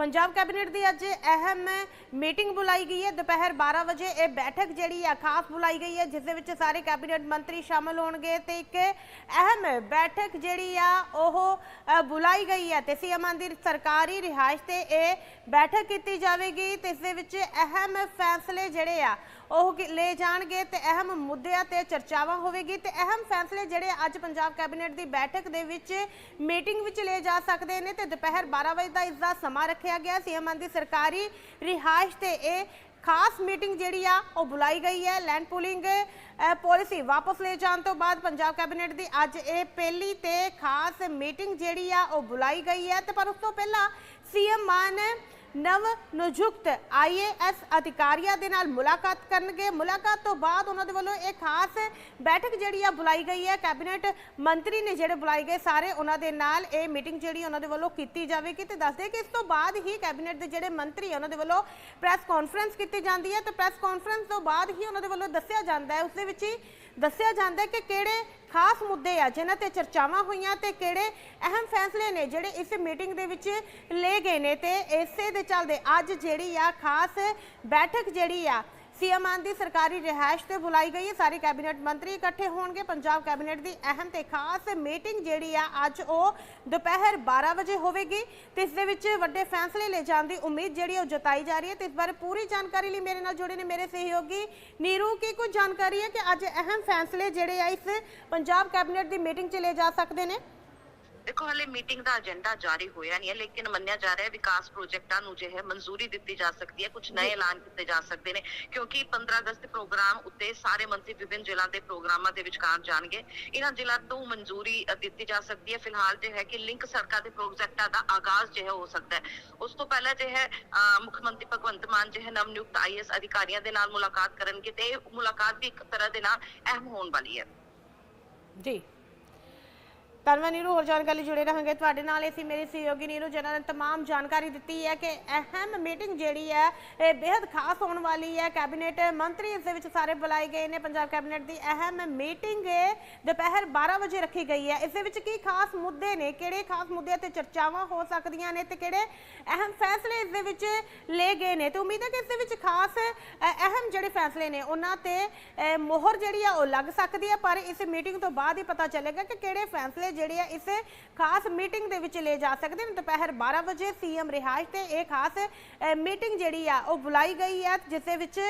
Punjab cabinet ਦੀ ਅੱਜ ਅਹਿਮ meeting ਬੁਲਾਈ ਗਈ ਹੈ। ਦੁਪਹਿਰ 12 ਵਜੇ ਇਹ ਬੈਠਕ ਜਿਹੜੀ ਆ, ਖਾਸ ਬੁਲਾਈ ਗਈ ਹੈ, ਜਿਸ ਦੇ ਵਿੱਚ ਸਾਰੇ ਕੈਬਨਿਟ ਮੰਤਰੀ ਸ਼ਾਮਲ ਹੋਣਗੇ ਤੇ ਇੱਕ ਅਹਿਮ ਬੈਠਕ ਜਿਹੜੀ ਆ, ਉਹ ਬੁਲਾਈ ਗਈ ਹੈ ਤੇ ਸੀਐਮ ਦੀ ਸਰਕਾਰੀ ਰਿਹਾਇਸ਼ ਤੇ ਇਹ ਬੈਠਕ ਕੀਤੀ ਜਾਵੇਗੀ ਤੇ ਇਸ ਦੇ ਵਿੱਚ ਅਹਿਮ ਫੈਸਲੇ ਜਿਹੜੇ ਆ ਉਹ ਕੀ- ਲਏ ਜਾਣਗੇ ਤੇ ਅਹਿਮ ਮੁੱਦਿਆਂ ਤੇ ਚਰਚਾਵਾਂ ਹੋਵੇਗੀ ਤੇ ਅਹਿਮ ਫੈਸਲੇ ਜਿਹੜੇ ਅੱਜ ਪੰਜਾਬ ਕੈਬਨਿਟ ਦੀ ਬੈਠਕ ਦੇ ਵਿੱਚ ਮੀਟਿੰਗ ਵਿੱਚ ਲਏ ਜਾ ਸਕਦੇ ਨੇ ਤੇ ਦੁਪਹਿਰ 12 ਵਜੇ ਦਾ ਇਸ ਦਾ ਸਮਾਂ ਰੱਖਿਆ ਗਿਆ। ਸੀਐਮ ਦੀ ਸਰਕਾਰੀ ਰਿਹਾਇਸ਼ ਤੇ ਇਹ ਖਾਸ ਮੀਟਿੰਗ ਜਿਹੜੀ ਆ, ਉਹ ਬੁਲਾਈ ਗਈ ਹੈ। ਲੈਂਡ ਪੂਲਿੰਗ ਪਾਲਿਸੀ ਵਾਪਸ ਲੈ ਜਾਣ ਤੋਂ ਬਾਅਦ ਪੰਜਾਬ ਕੈਬਨਿਟ ਦੀ ਅੱਜ ਇਹ ਪਹਿਲੀ ਤੇ ਖਾਸ ਮੀਟਿੰਗ ਜਿਹੜੀ ਆ, ਉਹ ਬੁਲਾਈ ਗਈ ਹੈ ਤੇ ਪਰ ਉਸ ਤੋਂ ਪਹਿਲਾਂ ਸੀਐਮ ਮਾਨ ਨਵ ਨਿਯੁਕਤ ਆਈਏਐਸ ਅਧਿਕਾਰੀਆਂ ਦੇ ਨਾਲ ਮੁਲਾਕਾਤ ਕਰਨਗੇ। ਮੁਲਾਕਾਤ ਤੋਂ ਬਾਅਦ ਉਹਨਾਂ ਦੇ ਵੱਲੋਂ ਇਹ ਖਾਸ ਬੈਠਕ ਜਿਹੜੀ ਆ ਬੁਲਾਈ ਗਈ ਹੈ। ਕੈਬਨਿਟ ਮੰਤਰੀ ਨੇ ਜਿਹੜੇ ਬੁਲਾਏ ਗਏ ਸਾਰੇ ਉਹਨਾਂ ਦੇ ਨਾਲ ਇਹ ਮੀਟਿੰਗ ਜਿਹੜੀ ਉਹਨਾਂ ਦੇ ਵੱਲੋਂ ਕੀਤੀ ਜਾਵੇਗੀ ਤੇ ਦੱਸਦੇ ਕਿ ਇਸ ਤੋਂ ਬਾਅਦ ਹੀ ਕੈਬਨਿਟ ਦੇ ਜਿਹੜੇ ਮੰਤਰੀ ਉਹਨਾਂ ਦੇ ਵੱਲੋਂ ਪ੍ਰੈਸ ਕਾਨਫਰੰਸ ਕੀਤੀ ਜਾਂਦੀ ਹੈ ਤੇ ਪ੍ਰੈਸ ਕਾਨਫਰੰਸ ਤੋਂ ਬਾਅਦ ਹੀ ਉਹਨਾਂ ਦੇ ਵੱਲੋਂ ਦੱਸਿਆ ਜਾਂਦਾ ਹੈ। ਉਸ ਦੇ ਵਿੱਚ ਹੀ ਦੱਸਿਆ ਜਾਂਦਾ ਹੈ ਕਿ ਕਿਹੜੇ ਖਾਸ ਮੁੱਦੇ ਆ ਜਿਨ੍ਹਾਂ ਤੇ ਚਰਚਾਵਾਂ ਹੋਈਆਂ ਤੇ ਕਿਹੜੇ ਅਹਿਮ ਫੈਸਲੇ ਨੇ ਜਿਹੜੇ ਇਸ ਮੀਟਿੰਗ ਦੇ ਵਿੱਚ ਲਏ ਗਏ ਨੇ ਤੇ ਇਸੇ ਦੇ ਚੱਲਦੇ ਅੱਜ ਜਿਹੜੀ ਆ ਖਾਸ ਬੈਠਕ ਜਿਹੜੀ ਆ ਸੀਐਮ ਦੀ ਸਰਕਾਰੀ ਰਿਹਾਇਸ਼ ਤੇ ਬੁਲਾਈ ਗਈ ਹੈ। ਸਾਰੇ ਕੈਬਨਿਟ ਮੰਤਰੀ ਇਕੱਠੇ ਹੋਣਗੇ। ਪੰਜਾਬ ਕੈਬਨਿਟ ਦੀ ਅਹਿਮ ਤੇ ਖਾਸ ਮੀਟਿੰਗ ਜਿਹੜੀ ਆ, ਅੱਜ ਉਹ ਦੁਪਹਿਰ 12 ਵਜੇ ਹੋਵੇਗੀ ਤੇ ਇਸ ਦੇ ਵਿੱਚ ਵੱਡੇ ਫੈਸਲੇ ਲੈ ਜਾਣ ਦੀ ਉਮੀਦ ਜਿਹੜੀ ਉਹ ਜਤਾਈ ਜਾ ਰਹੀ ਹੈ। ਤੇ ਇਸ ਬਾਰੇ ਪੂਰੀ ਜਾਣਕਾਰੀ ਲਈ ਮੇਰੇ ਨਾਲ ਜੁੜੇ ਨੇ ਮੇਰੇ ਸਹਿਯੋਗੀ ਨੀਰੂ। ਕੀ ਕੁਝ ਜਾਣਕਾਰੀ ਹੈ ਕਿ ਅੱਜ ਅਹਿਮ ਫੈਸਲੇ ਜਿਹੜੇ ਆ, ਇਸ ਪੰਜਾਬ ਕੈਬਨਿਟ ਦੀ ਮੀਟਿੰਗ 'ਚ ਲੈ ਜਾ ਸਕਦੇ ਨੇ? ਦੇਖੋ ਹਲੇ ਮੀਟਿੰਗ ਦਾ ਏਜੰਡਾ ਜਾਰੀ ਹੋਇਆ ਨਹੀਂ ਹੈ ਲੇਕਿਨ ਮੰਨਿਆ ਜਾ ਰਿਹਾ ਹੈ ਵਿਕਾਸ ਪ੍ਰੋਜੈਕਟਾਂ ਨੂੰ ਜੋ ਹੈ ਮਨਜ਼ੂਰੀ ਦਿੱਤੀ ਜਾ ਸਕਦੀ ਹੈ ਕੁਝ ਨਵੇਂ ਐਲਾਨ ਕੀਤੇ ਜਾ ਸਕਦੇ ਨੇ ਕਿਉਂਕਿ 15 ਅਗਸਤ ਪ੍ਰੋਗਰਾਮ ਉੱਤੇ ਸਾਰੇ ਮੰਤਰੀ ਵਿਭਿੰਨ ਜ਼ਿਲ੍ਹਾ ਦੇ ਪ੍ਰੋਗਰਾਮਾਂ ਦੇ ਵਿਚਕਾਰ ਜਾਣਗੇ। ਇਹਨਾਂ ਜ਼ਿਲ੍ਹਾ ਤੋਂ ਮਨਜ਼ੂਰੀ ਦਿੱਤੀ ਜਾ ਸਕਦੀ ਹੈ। ਫਿਲਹਾਲ ਜੋ ਹੈ ਕਿ ਲਿੰਕ ਸੜਕਾਂ ਦੇ ਪ੍ਰੋਜੈਕਟਾਂ ਦਾ ਆਗਾਜ਼ ਜੋ ਹੈ ਸਕਦਾ ਹੈ। ਉਸ ਤੋਂ ਪਹਿਲਾਂ ਜੋ ਹੈ ਮੁੱਖ ਮੰਤਰੀ ਭਗਵੰਤ ਮਾਨ ਜੋ ਹੈ ਨਵ ਨਿਯੁਕਤ ਆਈਐਸ ਅਧਿਕਾਰੀਆਂ ਦੇ ਨਾਲ ਮੁਲਾਕਾਤ ਕਰਨਗੇ ਤੇ ਮੁਲਾਕਾਤ ਵੀ ਇੱਕ ਤਰ੍ਹਾਂ ਦੇ ਨਾਲ ਅਹਿਮ ਹੋਣ ਵਾਲੀ ਹੈ। ਜੀ। ਧੰਨਵਾਦ ਨੀਰੂ ਹੋਰ ਜਾਣਕਾਰੀ ਜੁੜੇ ਰਹਾਂਗੇ। ਤੁਹਾਡੇ ਨਾਲ ਅਸੀਂ ਮੇਰੇ ਸਹਿਯੋਗੀ ਨੀਰੂ, ਜਿਨ੍ਹਾਂ ਨੇ तमाम ਜਾਣਕਾਰੀ ਦਿੱਤੀ ਹੈ ਕਿ ਅਹਿਮ ਮੀਟਿੰਗ ਜਿਹੜੀ ਹੈ, ਇਹ ਬੇहद ਖਾਸ ਹੋਣ ਵਾਲੀ ਹੈ। ਕੈਬਨਿਟ ਮੰਤਰੀ ਇਸ ਦੇ ਵਿੱਚ ਸਾਰੇ ਬੁਲਾਏ ਗਏ ਨੇ। ਪੰਜਾਬ ਕੈਬਨਿਟ ਦੀ ਅਹਿਮ ਮੀਟਿੰਗ ਦੁਪਹਿਰ 12 ਵਜੇ ਰੱਖੀ ਗਈ ਹੈ। ਇਸ ਦੇ ਵਿੱਚ ਕੀ ਖਾਸ ਮੁੱਦੇ ਨੇ, ਕਿਹੜੇ ਖਾਸ ਮੁੱਦਿਆਂ ਤੇ ਚਰਚਾਵਾਂ ਹੋ ਸਕਦੀਆਂ ਨੇ ਤੇ ਕਿਹੜੇ ਅਹਿਮ ਫੈਸਲੇ ਇਸ ਦੇ ਵਿੱਚ ਲਏ ਗਏ ਨੇ? ਤੇ ਉਮੀਦ ਹੈ ਕਿ ਇਸ ਦੇ ਵਿੱਚ ਖਾਸ ਅਹਿਮ ਜਿਹੜੇ ਫੈਸਲੇ ਨੇ, ਉਹਨਾਂ ਤੇ ਮੋਹਰ ਜਿਹੜੀ ਆ ਉਹ ਲੱਗ ਸਕਦੀ ਹੈ। ਪਰ ਇਸ ਮੀਟਿੰਗ ਤੋਂ ਬਾਅਦ ਹੀ ਪਤਾ ਚੱਲੇਗਾ ਕਿ ਕਿਹੜੇ ਫੈਸਲੇ ਜਿਹੜੇ ਆ ਇਸ ਖਾਸ ਮੀਟਿੰਗ ਦੇ ਵਿੱਚ ਲਏ ਜਾ ਸਕਦੇ ਨੇ। ਦੁਪਹਿਰ 12 ਵਜੇ ਸੀਐਮ ਰਿਹਾਇਸ਼ ਤੇ ਇਹ ਖਾਸ ਮੀਟਿੰਗ ਜਿਹੜੀ ਆ, ਉਹ ਬੁਲਾਈ ਗਈ ਹੈ ਜਿਸ ਦੇ ਵਿੱਚ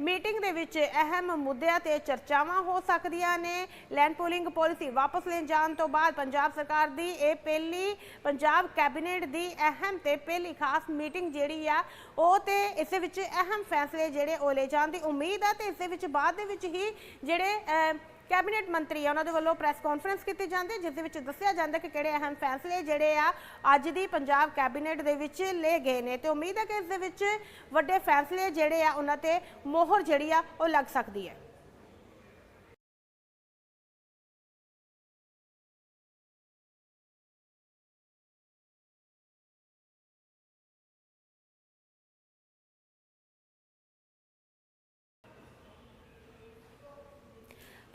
ਮੀਟਿੰਗ ਦੇ ਵਿੱਚ ਅਹਿਮ ਮੁੱਦਿਆਂ ਤੇ ਚਰਚਾਵਾਂ ਹੋ ਸਕਦੀਆਂ ਨੇ। ਲੈਂਡ ਪੂਲਿੰਗ ਪਾਲਿਸੀ ਵਾਪਸ ਲੈਣ ਜਾਣ ਤੋਂ ਬਾਅਦ ਪੰਜਾਬ ਸਰਕਾਰ ਦੀ ਇਹ ਪਹਿਲੀ, ਪੰਜਾਬ ਕੈਬਨਿਟ ਦੀ ਅਹਿਮ ਤੇ ਪਹਿਲੀ ਖਾਸ ਮੀਟਿੰਗ ਜਿਹੜੀ ਆ, ਉਹ ਤੇ ਇਸ ਵਿੱਚ ਅਹਿਮ ਫੈਸਲੇ ਜਿਹੜੇ ਉਹ ਲੈ ਜਾਣ ਦੀ ਉਮੀਦ ਆ ਤੇ ਇਸ ਦੇ ਵਿੱਚ ਬਾਅਦ ਦੇ ਵਿੱਚ ਹੀ ਜਿਹੜੇ ਕੈਬਨਿਟ ਮੰਤਰੀ ਆ, ਉਹਨਾਂ ਦੇ ਵੱਲੋਂ ਪ੍ਰੈਸ ਕਾਨਫਰੰਸ ਕੀਤੀ ਜਾਂਦੀ ਹੈ, ਜਿਸ ਦੇ ਵਿੱਚ ਦੱਸਿਆ ਜਾਂਦਾ ਕਿ ਕਿਹੜੇ ਅਹਿਮ ਫੈਸਲੇ ਜਿਹੜੇ ਆ ਅੱਜ ਦੀ ਪੰਜਾਬ ਕੈਬਨਿਟ ਦੇ ਵਿੱਚ ਲਏ ਗਏ ਨੇ। ਤੇ ਉਮੀਦ ਹੈ ਕਿ ਇਸ ਦੇ ਵਿੱਚ ਵੱਡੇ ਫੈਸਲੇ ਜਿਹੜੇ ਆ, ਉਹਨਾਂ ਤੇ ਮੋਹਰ ਜਿਹੜੀ ਆ, ਉਹ ਲੱਗ ਸਕਦੀ ਹੈ।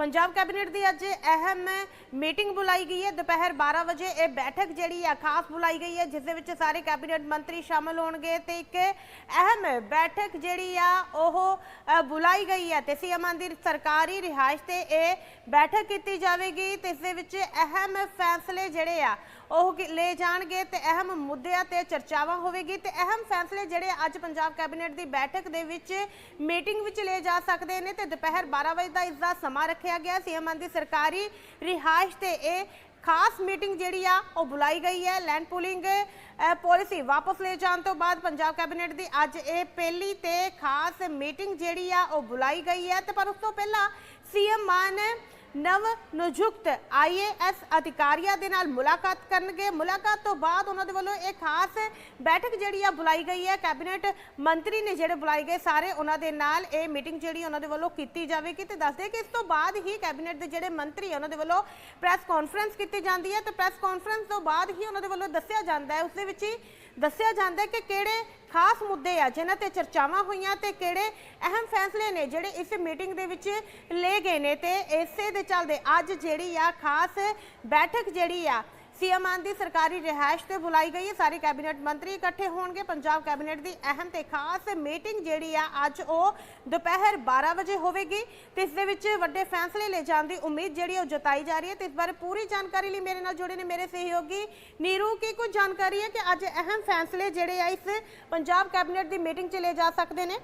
ਪੰਜਾਬ ਕੈਬਨਿਟ ਦੀ ਅੱਜ ਅਹਿਮ ਮੀਟਿੰਗ ਬੁਲਾਈ ਗਈ ਹੈ। ਦੁਪਹਿਰ 12 ਵਜੇ ਇਹ ਬੈਠਕ ਜਿਹੜੀ ਆ, ਖਾਸ ਬੁਲਾਈ ਗਈ ਹੈ, ਜਿਸ ਦੇ ਵਿੱਚ ਸਾਰੇ ਕੈਬਨਿਟ ਮੰਤਰੀ ਸ਼ਾਮਲ ਹੋਣਗੇ ਤੇ ਇੱਕ ਅਹਿਮ ਬੈਠਕ ਜਿਹੜੀ ਆ, ਉਹ ਬੁਲਾਈ ਗਈ ਹੈ ਤੇ ਸੀਐਮ ਦੀ ਸਰਕਾਰੀ ਰਿਹਾਇਸ਼ ਤੇ ਇਹ ਬੈਠਕ ਕੀਤੀ ਜਾਵੇਗੀ ਤੇ ਇਸ ਦੇ ਵਿੱਚ ਅਹਿਮ ਫੈਸਲੇ ਜਿਹੜੇ ਆ, ਉਹ ਕੀ- ਲਏ ਜਾਣਗੇ ਤੇ ਅਹਿਮ ਮੁੱਦਿਆਂ ਤੇ ਚਰਚਾਵਾਂ ਹੋਵੇਗੀ ਤੇ ਅਹਿਮ ਫੈਸਲੇ ਜਿਹੜੇ ਅੱਜ ਪੰਜਾਬ ਕੈਬਨਿਟ ਦੀ ਬੈਠਕ ਦੇ ਵਿੱਚ ਮੀਟਿੰਗ ਵਿੱਚ ਲਏ ਜਾ ਸਕਦੇ ਨੇ ਤੇ ਦੁਪਹਿਰ 12 ਵਜੇ ਦਾ ਇਸ ਦਾ ਸਮਾਂ ਰੱਖਿਆ ਗਿਆ ਸੀਐਮ ਦੀ ਸਰਕਾਰੀ ਰਿਹਾਇਸ਼ ਤੇ ਇਹ ਖਾਸ ਮੀਟਿੰਗ ਜਿਹੜੀ ਆ, ਉਹ ਬੁਲਾਈ ਗਈ ਹੈ। ਲੈਂਡ ਪੂਲਿੰਗ ਪਾਲਿਸੀ ਵਾਪਸ ਲੈ ਜਾਣ ਤੋਂ ਬਾਅਦ ਪੰਜਾਬ ਕੈਬਨਿਟ ਦੀ ਅੱਜ ਇਹ ਪਹਿਲੀ ਤੇ ਖਾਸ ਮੀਟਿੰਗ ਜਿਹੜੀ ਆ, ਉਹ ਬੁਲਾਈ ਗਈ ਹੈ। ਤੇ ਪਰ ਉਸ ਤੋਂ ਪਹਿਲਾਂ ਸੀਐਮ ਮਾਨ ਨਵ ਨਿਯੁਕਤ ਆਈਏਐਸ ਅਧਿਕਾਰੀਆਂ ਦੇ ਨਾਲ ਮੁਲਾਕਾਤ ਕਰਨਗੇ। ਮੁਲਾਕਾਤ ਤੋਂ ਬਾਅਦ ਉਹਨਾਂ ਦੇ ਵੱਲੋਂ ਇਹ ਖਾਸ ਬੈਠਕ ਜਿਹੜੀ ਆ ਬੁਲਾਈ ਗਈ ਹੈ। ਕੈਬਨਿਟ ਮੰਤਰੀ ਨੇ ਜਿਹੜੇ ਬੁਲਾਏ ਗਏ ਸਾਰੇ ਉਹਨਾਂ ਦੇ ਨਾਲ ਇਹ ਮੀਟਿੰਗ ਜਿਹੜੀ ਉਹਨਾਂ ਦੇ ਵੱਲੋਂ ਕੀਤੀ ਜਾਵੇਗੀ ਤੇ ਦੱਸਦੇ ਕਿ ਇਸ ਤੋਂ ਬਾਅਦ ਹੀ ਕੈਬਨਿਟ ਦੇ ਜਿਹੜੇ ਮੰਤਰੀ ਉਹਨਾਂ ਦੇ ਵੱਲੋਂ ਪ੍ਰੈਸ ਕਾਨਫਰੰਸ ਕੀਤੀ ਜਾਂਦੀ ਹੈ ਤੇ ਪ੍ਰੈਸ ਕਾਨਫਰੰਸ ਤੋਂ ਬਾਅਦ ਹੀ ਉਹਨਾਂ ਦੇ ਵੱਲੋਂ ਦੱਸਿਆ ਜਾਂਦਾ ਹੈ। ਉਸ ਦੇ ਵਿੱਚ ਹੀ ਦੱਸਿਆ ਜਾਂਦਾ ਕਿ ਕਿਹੜੇ ਖਾਸ ਮੁੱਦੇ ਆ ਜਿਨ੍ਹਾਂ ਤੇ ਚਰਚਾਵਾਂ ਹੋਈਆਂ ਤੇ ਕਿਹੜੇ ਅਹਿਮ ਫੈਸਲੇ ਨੇ ਜਿਹੜੇ ਇਸ ਮੀਟਿੰਗ ਦੇ ਵਿੱਚ ਲਏ ਗਏ ਨੇ ਤੇ ਇਸੇ ਦੇ ਚੱਲਦੇ ਅੱਜ ਜਿਹੜੀ ਆ ਖਾਸ ਬੈਠਕ ਜਿਹੜੀ ਆ ਸੀਐਮ ਮਾਨ ਦੀ ਸਰਕਾਰੀ ਰਿਹਾਇਸ਼ ਤੇ ਬੁਲਾਈ ਗਈ ਹੈ। ਸਾਰੇ ਕੈਬਨਿਟ ਮੰਤਰੀ ਇਕੱਠੇ ਹੋਣਗੇ। ਪੰਜਾਬ ਕੈਬਨਿਟ ਦੀ ਅਹਿਮ ਤੇ ਖਾਸ ਮੀਟਿੰਗ ਜਿਹੜੀ ਆ, ਅੱਜ ਉਹ ਦੁਪਹਿਰ 12 ਵਜੇ ਹੋਵੇਗੀ। ਤੇ ਇਸ ਦੇ ਵਿੱਚ ਵੱਡੇ ਫੈਸਲੇ ਲੈ ਜਾਣ ਦੀ ਉਮੀਦ ਜਿਹੜੀ ਉਹ ਜਤਾਈ ਜਾ ਰਹੀ ਹੈ। ਤੇ ਇਸ ਬਾਰੇ ਪੂਰੀ ਜਾਣਕਾਰੀ ਲਈ ਮੇਰੇ ਨਾਲ ਜੁੜੇ ਨੇ ਮੇਰੇ ਸਹਿਯੋਗੀ ਨੀਰੂ। ਕੀ ਕੁਝ ਜਾਣਕਾਰੀ ਹੈ ਕਿ ਅੱਜ ਅਹਿਮ ਫੈਸਲੇ ਜਿਹੜੇ ਆ, ਇਸ ਪੰਜਾਬ ਕੈਬਨਿਟ ਦੀ ਮੀਟਿੰਗ 'ਚ ਲਏ ਜਾ ਸਕਦੇ ਨੇ?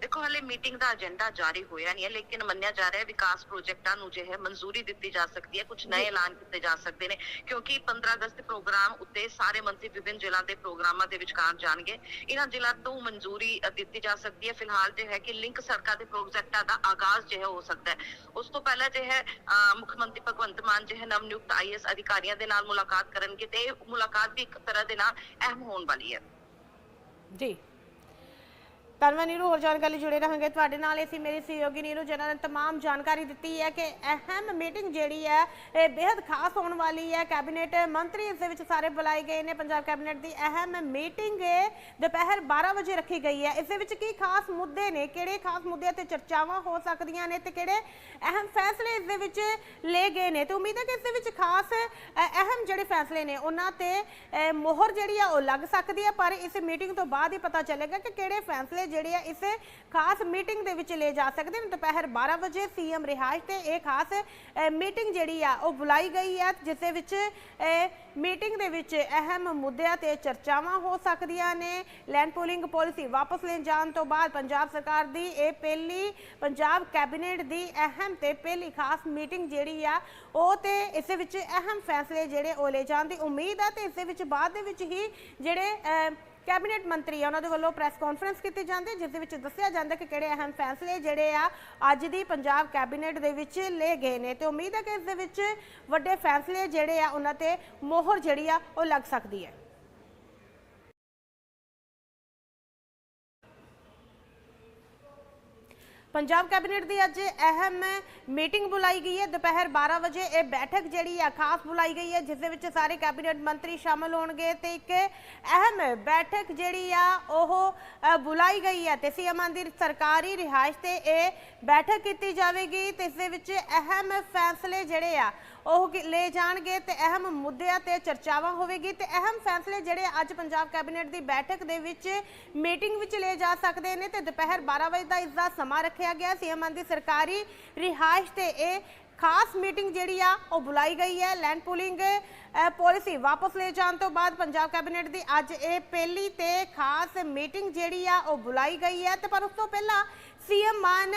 ਦੇਖੋ ਹਲੇ ਮੀਟਿੰਗ ਦਾ ਏਜੰਡਾ ਜਾਰੀ ਹੋਇਆ ਨਹੀਂ ਹੈ ਲੇਕਿਨ ਮੰਨਿਆ ਜਾ ਰਿਹਾ ਹੈ ਵਿਕਾਸ ਪ੍ਰੋਜੈਕਟਾਂ ਨੂੰ ਜੋ ਹੈ ਮਨਜ਼ੂਰੀ ਦਿੱਤੀ ਜਾ ਸਕਦੀ ਹੈ ਕੁਝ ਨਏ ਐਲਾਨ ਕੀਤੇ ਜਾ ਸਕਦੇ ਨੇ ਕਿਉਂਕਿ 15 ਅਗਸਤ ਪ੍ਰੋਗਰਾਮ ਉੱਤੇ ਸਾਰੇ ਮੰਤਰੀ ਵਿਭਿੰਨ ਜ਼ਿਲ੍ਹਾ ਦੇ ਪ੍ਰੋਗਰਾਮਾਂ ਦੇ ਵਿਚਕਾਰ ਜਾਣਗੇ। ਇਹਨਾਂ ਜ਼ਿਲ੍ਹਾ ਤੋਂ ਮਨਜ਼ੂਰੀ ਦਿੱਤੀ ਜਾ ਸਕਦੀ ਹੈ। ਫਿਲਹਾਲ ਜੋ ਹੈ ਕਿ ਲਿੰਕ ਸੜਕਾਂ ਦੇ ਪ੍ਰੋਜੈਕਟਾਂ ਦਾ ਆਗਾਜ਼ ਜੋ ਹੈ ਹੋ ਸਕਦਾ ਹੈ। ਉਸ ਤੋਂ ਪਹਿਲਾਂ ਜੋ ਹੈ ਮੁੱਖ ਮੰਤਰੀ ਭਗਵੰਤ ਮਾਨ ਜੋ ਹੈ ਨਵਨਿਯੁਕਤ ਆਈਐਸ ਅਧਿਕਾਰੀਆਂ ਦੇ ਨਾਲ ਮੁਲਾਕਾਤ ਕਰਨਗੇ ਤੇ ਇਹ ਮੁਲਾਕਾਤ ਵੀ ਇੱਕ ਤਰ੍ਹਾਂ ਦੇ ਨਾਲ ਅਹਿਮ ਹੋਣ ਵਾਲੀ ਹੈ। ਜੀ। ਧੰਨਵਾਦ ਨੀਰੂ, ਹੋਰ ਜਾਣਕਾਰੀ ਜੁੜੇ ਰਹਾਂਗੇ। ਤੁਹਾਡੇ ਨਾਲ ਅਸੀਂ ਮੇਰੀ ਸਹਿਯੋਗੀ ਨੀਰੂ, ਜਿਨ੍ਹਾਂ ਨੇ तमाम ਜਾਣਕਾਰੀ ਦਿੱਤੀ ਹੈ ਕਿ ਅਹਿਮ ਮੀਟਿੰਗ ਜਿਹੜੀ ਹੈ, ਇਹ ਬੇहद ਖਾਸ ਹੋਣ ਵਾਲੀ ਹੈ। ਕੈਬਨਿਟ ਮੰਤਰੀ ਇਸ ਦੇ ਵਿੱਚ ਸਾਰੇ ਬੁਲਾਏ ਗਏ ਨੇ। ਪੰਜਾਬ ਕੈਬਨਿਟ ਦੀ ਅਹਿਮ ਮੀਟਿੰਗ ਦੁਪਹਿਰ 12 ਵਜੇ ਰੱਖੀ ਗਈ ਹੈ। ਇਸ ਦੇ ਵਿੱਚ ਕੀ ਖਾਸ ਮੁੱਦੇ ਨੇ, ਕਿਹੜੇ ਖਾਸ ਮੁੱਦਿਆਂ ਤੇ ਚਰਚਾਵਾਂ ਹੋ ਸਕਦੀਆਂ ਨੇ ਤੇ ਕਿਹੜੇ ਅਹਿਮ ਫੈਸਲੇ ਇਸ ਦੇ ਵਿੱਚ ਲਏ ਗਏ ਨੇ? ਤੇ ਉਮੀਦ ਹੈ ਕਿ ਇਸ ਦੇ ਵਿੱਚ ਖਾਸ ਅਹਿਮ ਜਿਹੜੇ ਫੈਸਲੇ ਨੇ, ਉਹਨਾਂ ਤੇ ਮੋਹਰ ਜਿਹੜੀ ਆ ਉਹ ਲੱਗ ਸਕਦੀ ਹੈ। ਪਰ ਇਸ ਮੀਟਿੰਗ ਤੋਂ ਬਾਅਦ ਹੀ ਪਤਾ ਚੱਲੇਗਾ ਕਿ ਕਿਹੜੇ ਫੈਸਲੇ ਜਿਹੜੇ ਆ ਇਸ ਖਾਸ ਮੀਟਿੰਗ ਦੇ ਵਿੱਚ ਲੈ ਜਾ ਸਕਦੇ ਨੇ। ਦੁਪਹਿਰ 12 ਵਜੇ ਸੀਐਮ ਰਿਹਾਇਸ਼ ਤੇ ਇਹ ਖਾਸ ਮੀਟਿੰਗ ਜਿਹੜੀ ਆ, ਉਹ ਬੁਲਾਈ ਗਈ ਹੈ ਜਿਸ ਦੇ ਵਿੱਚ ਮੀਟਿੰਗ ਦੇ ਵਿੱਚ ਅਹਿਮ ਮੁੱਦਿਆਂ ਤੇ ਚਰਚਾਵਾਂ ਹੋ ਸਕਦੀਆਂ ਨੇ। ਲੈਂਡ ਪੂਲਿੰਗ ਪਾਲਿਸੀ ਵਾਪਸ ਲੈਣ ਜਾਣ ਤੋਂ ਬਾਅਦ ਪੰਜਾਬ ਸਰਕਾਰ ਦੀ ਇਹ ਪਹਿਲੀ, ਪੰਜਾਬ ਕੈਬਨਿਟ ਦੀ ਅਹਿਮ ਤੇ ਪਹਿਲੀ ਖਾਸ ਮੀਟਿੰਗ ਜਿਹੜੀ ਆ, ਉਹ ਤੇ ਇਸ ਦੇ ਵਿੱਚ ਅਹਿਮ ਫੈਸਲੇ ਜਿਹੜੇ ਉਹ ਲੈ ਜਾਣ ਦੀ ਉਮੀਦ ਆ ਤੇ ਇਸ ਦੇ ਵਿੱਚ ਬਾਅਦ ਦੇ ਵਿੱਚ ਹੀ ਜਿਹੜੇ ਕੈਬਨਿਟ ਮੰਤਰੀ ਆ, ਉਹਨਾਂ ਦੇ ਵੱਲੋਂ ਪ੍ਰੈਸ ਕਾਨਫਰੰਸ ਕੀਤੀ ਜਾਂਦੀ, ਜਿਸ ਦੇ ਵਿੱਚ ਦੱਸਿਆ ਜਾਂਦਾ ਕਿ ਕਿਹੜੇ ਅਹਿਮ ਫੈਸਲੇ ਜਿਹੜੇ ਆ ਅੱਜ ਦੀ ਪੰਜਾਬ ਕੈਬਨਿਟ ਦੇ ਵਿੱਚ ਲਏ ਗਏ ਨੇ ਤੇ ਉਮੀਦ ਹੈ ਕਿ ਇਸ ਦੇ ਵਿੱਚ ਵੱਡੇ ਫੈਸਲੇ ਜਿਹੜੇ ਆ, ਉਹਨਾਂ ਤੇ ਮੋਹਰ ਜਿਹੜੀ ਆ, ਉਹ ਲੱਗ ਸਕਦੀ ਹੈ। ਪੰਜਾਬ ਕੈਬਨਿਟ ਦੀ ਅੱਜ ਅਹਿਮ ਮੀਟਿੰਗ ਬੁਲਾਈ ਗਈ ਹੈ। ਦੁਪਹਿਰ 12 ਵਜੇ ਇਹ ਬੈਠਕ ਜਿਹੜੀ ਆ, ਖਾਸ ਬੁਲਾਈ ਗਈ ਹੈ, ਜਿਸ ਦੇ ਵਿੱਚ ਸਾਰੇ ਕੈਬਨਿਟ ਮੰਤਰੀ ਸ਼ਾਮਲ ਹੋਣਗੇ ਤੇ ਇੱਕ ਅਹਿਮ ਬੈਠਕ ਜਿਹੜੀ ਆ, ਉਹ ਬੁਲਾਈ ਗਈ ਹੈ ਤੇ ਸੀਐਮ ਦੀ ਸਰਕਾਰੀ ਰਿਹਾਇਸ਼ ਤੇ ਇਹ ਬੈਠਕ ਕੀਤੀ ਜਾਵੇਗੀ ਤੇ ਇਸ ਦੇ ਵਿੱਚ ਅਹਿਮ ਫੈਸਲੇ ਜਿਹੜੇ ਆ ਉਹ ਕੀ- ਲਏ ਜਾਣਗੇ ਤੇ ਅਹਿਮ ਮੁੱਦਿਆਂ ਤੇ ਚਰਚਾਵਾਂ ਹੋਵੇਗੀ ਤੇ ਅਹਿਮ ਫੈਸਲੇ ਜਿਹੜੇ ਅੱਜ ਪੰਜਾਬ ਕੈਬਨਿਟ ਦੀ ਬੈਠਕ ਦੇ ਵਿੱਚ ਮੀਟਿੰਗ ਵਿੱਚ ਲਏ ਜਾ ਸਕਦੇ ਨੇ ਤੇ ਦੁਪਹਿਰ 12 ਵਜੇ ਦਾ ਇਸ ਦਾ ਸਮਾਂ ਰੱਖਿਆ ਗਿਆ। ਸੀਐਮ ਦੀ ਸਰਕਾਰੀ ਰਿਹਾਇਸ਼ ਤੇ ਇਹ ਖਾਸ ਮੀਟਿੰਗ ਜਿਹੜੀ ਆ, ਉਹ ਬੁਲਾਈ ਗਈ ਹੈ। ਲੈਂਡ ਪੂਲਿੰਗ ਪਾਲਿਸੀ ਵਾਪਸ ਲੈ ਜਾਣ ਤੋਂ ਬਾਅਦ ਪੰਜਾਬ ਕੈਬਨਿਟ ਦੀ ਅੱਜ ਇਹ ਪਹਿਲੀ ਤੇ ਖਾਸ ਮੀਟਿੰਗ ਜਿਹੜੀ ਆ, ਉਹ ਬੁਲਾਈ ਗਈ ਹੈ ਤੇ ਪਰ ਉਸ ਤੋਂ ਪਹਿਲਾਂ ਸੀਐਮ ਮਾਨ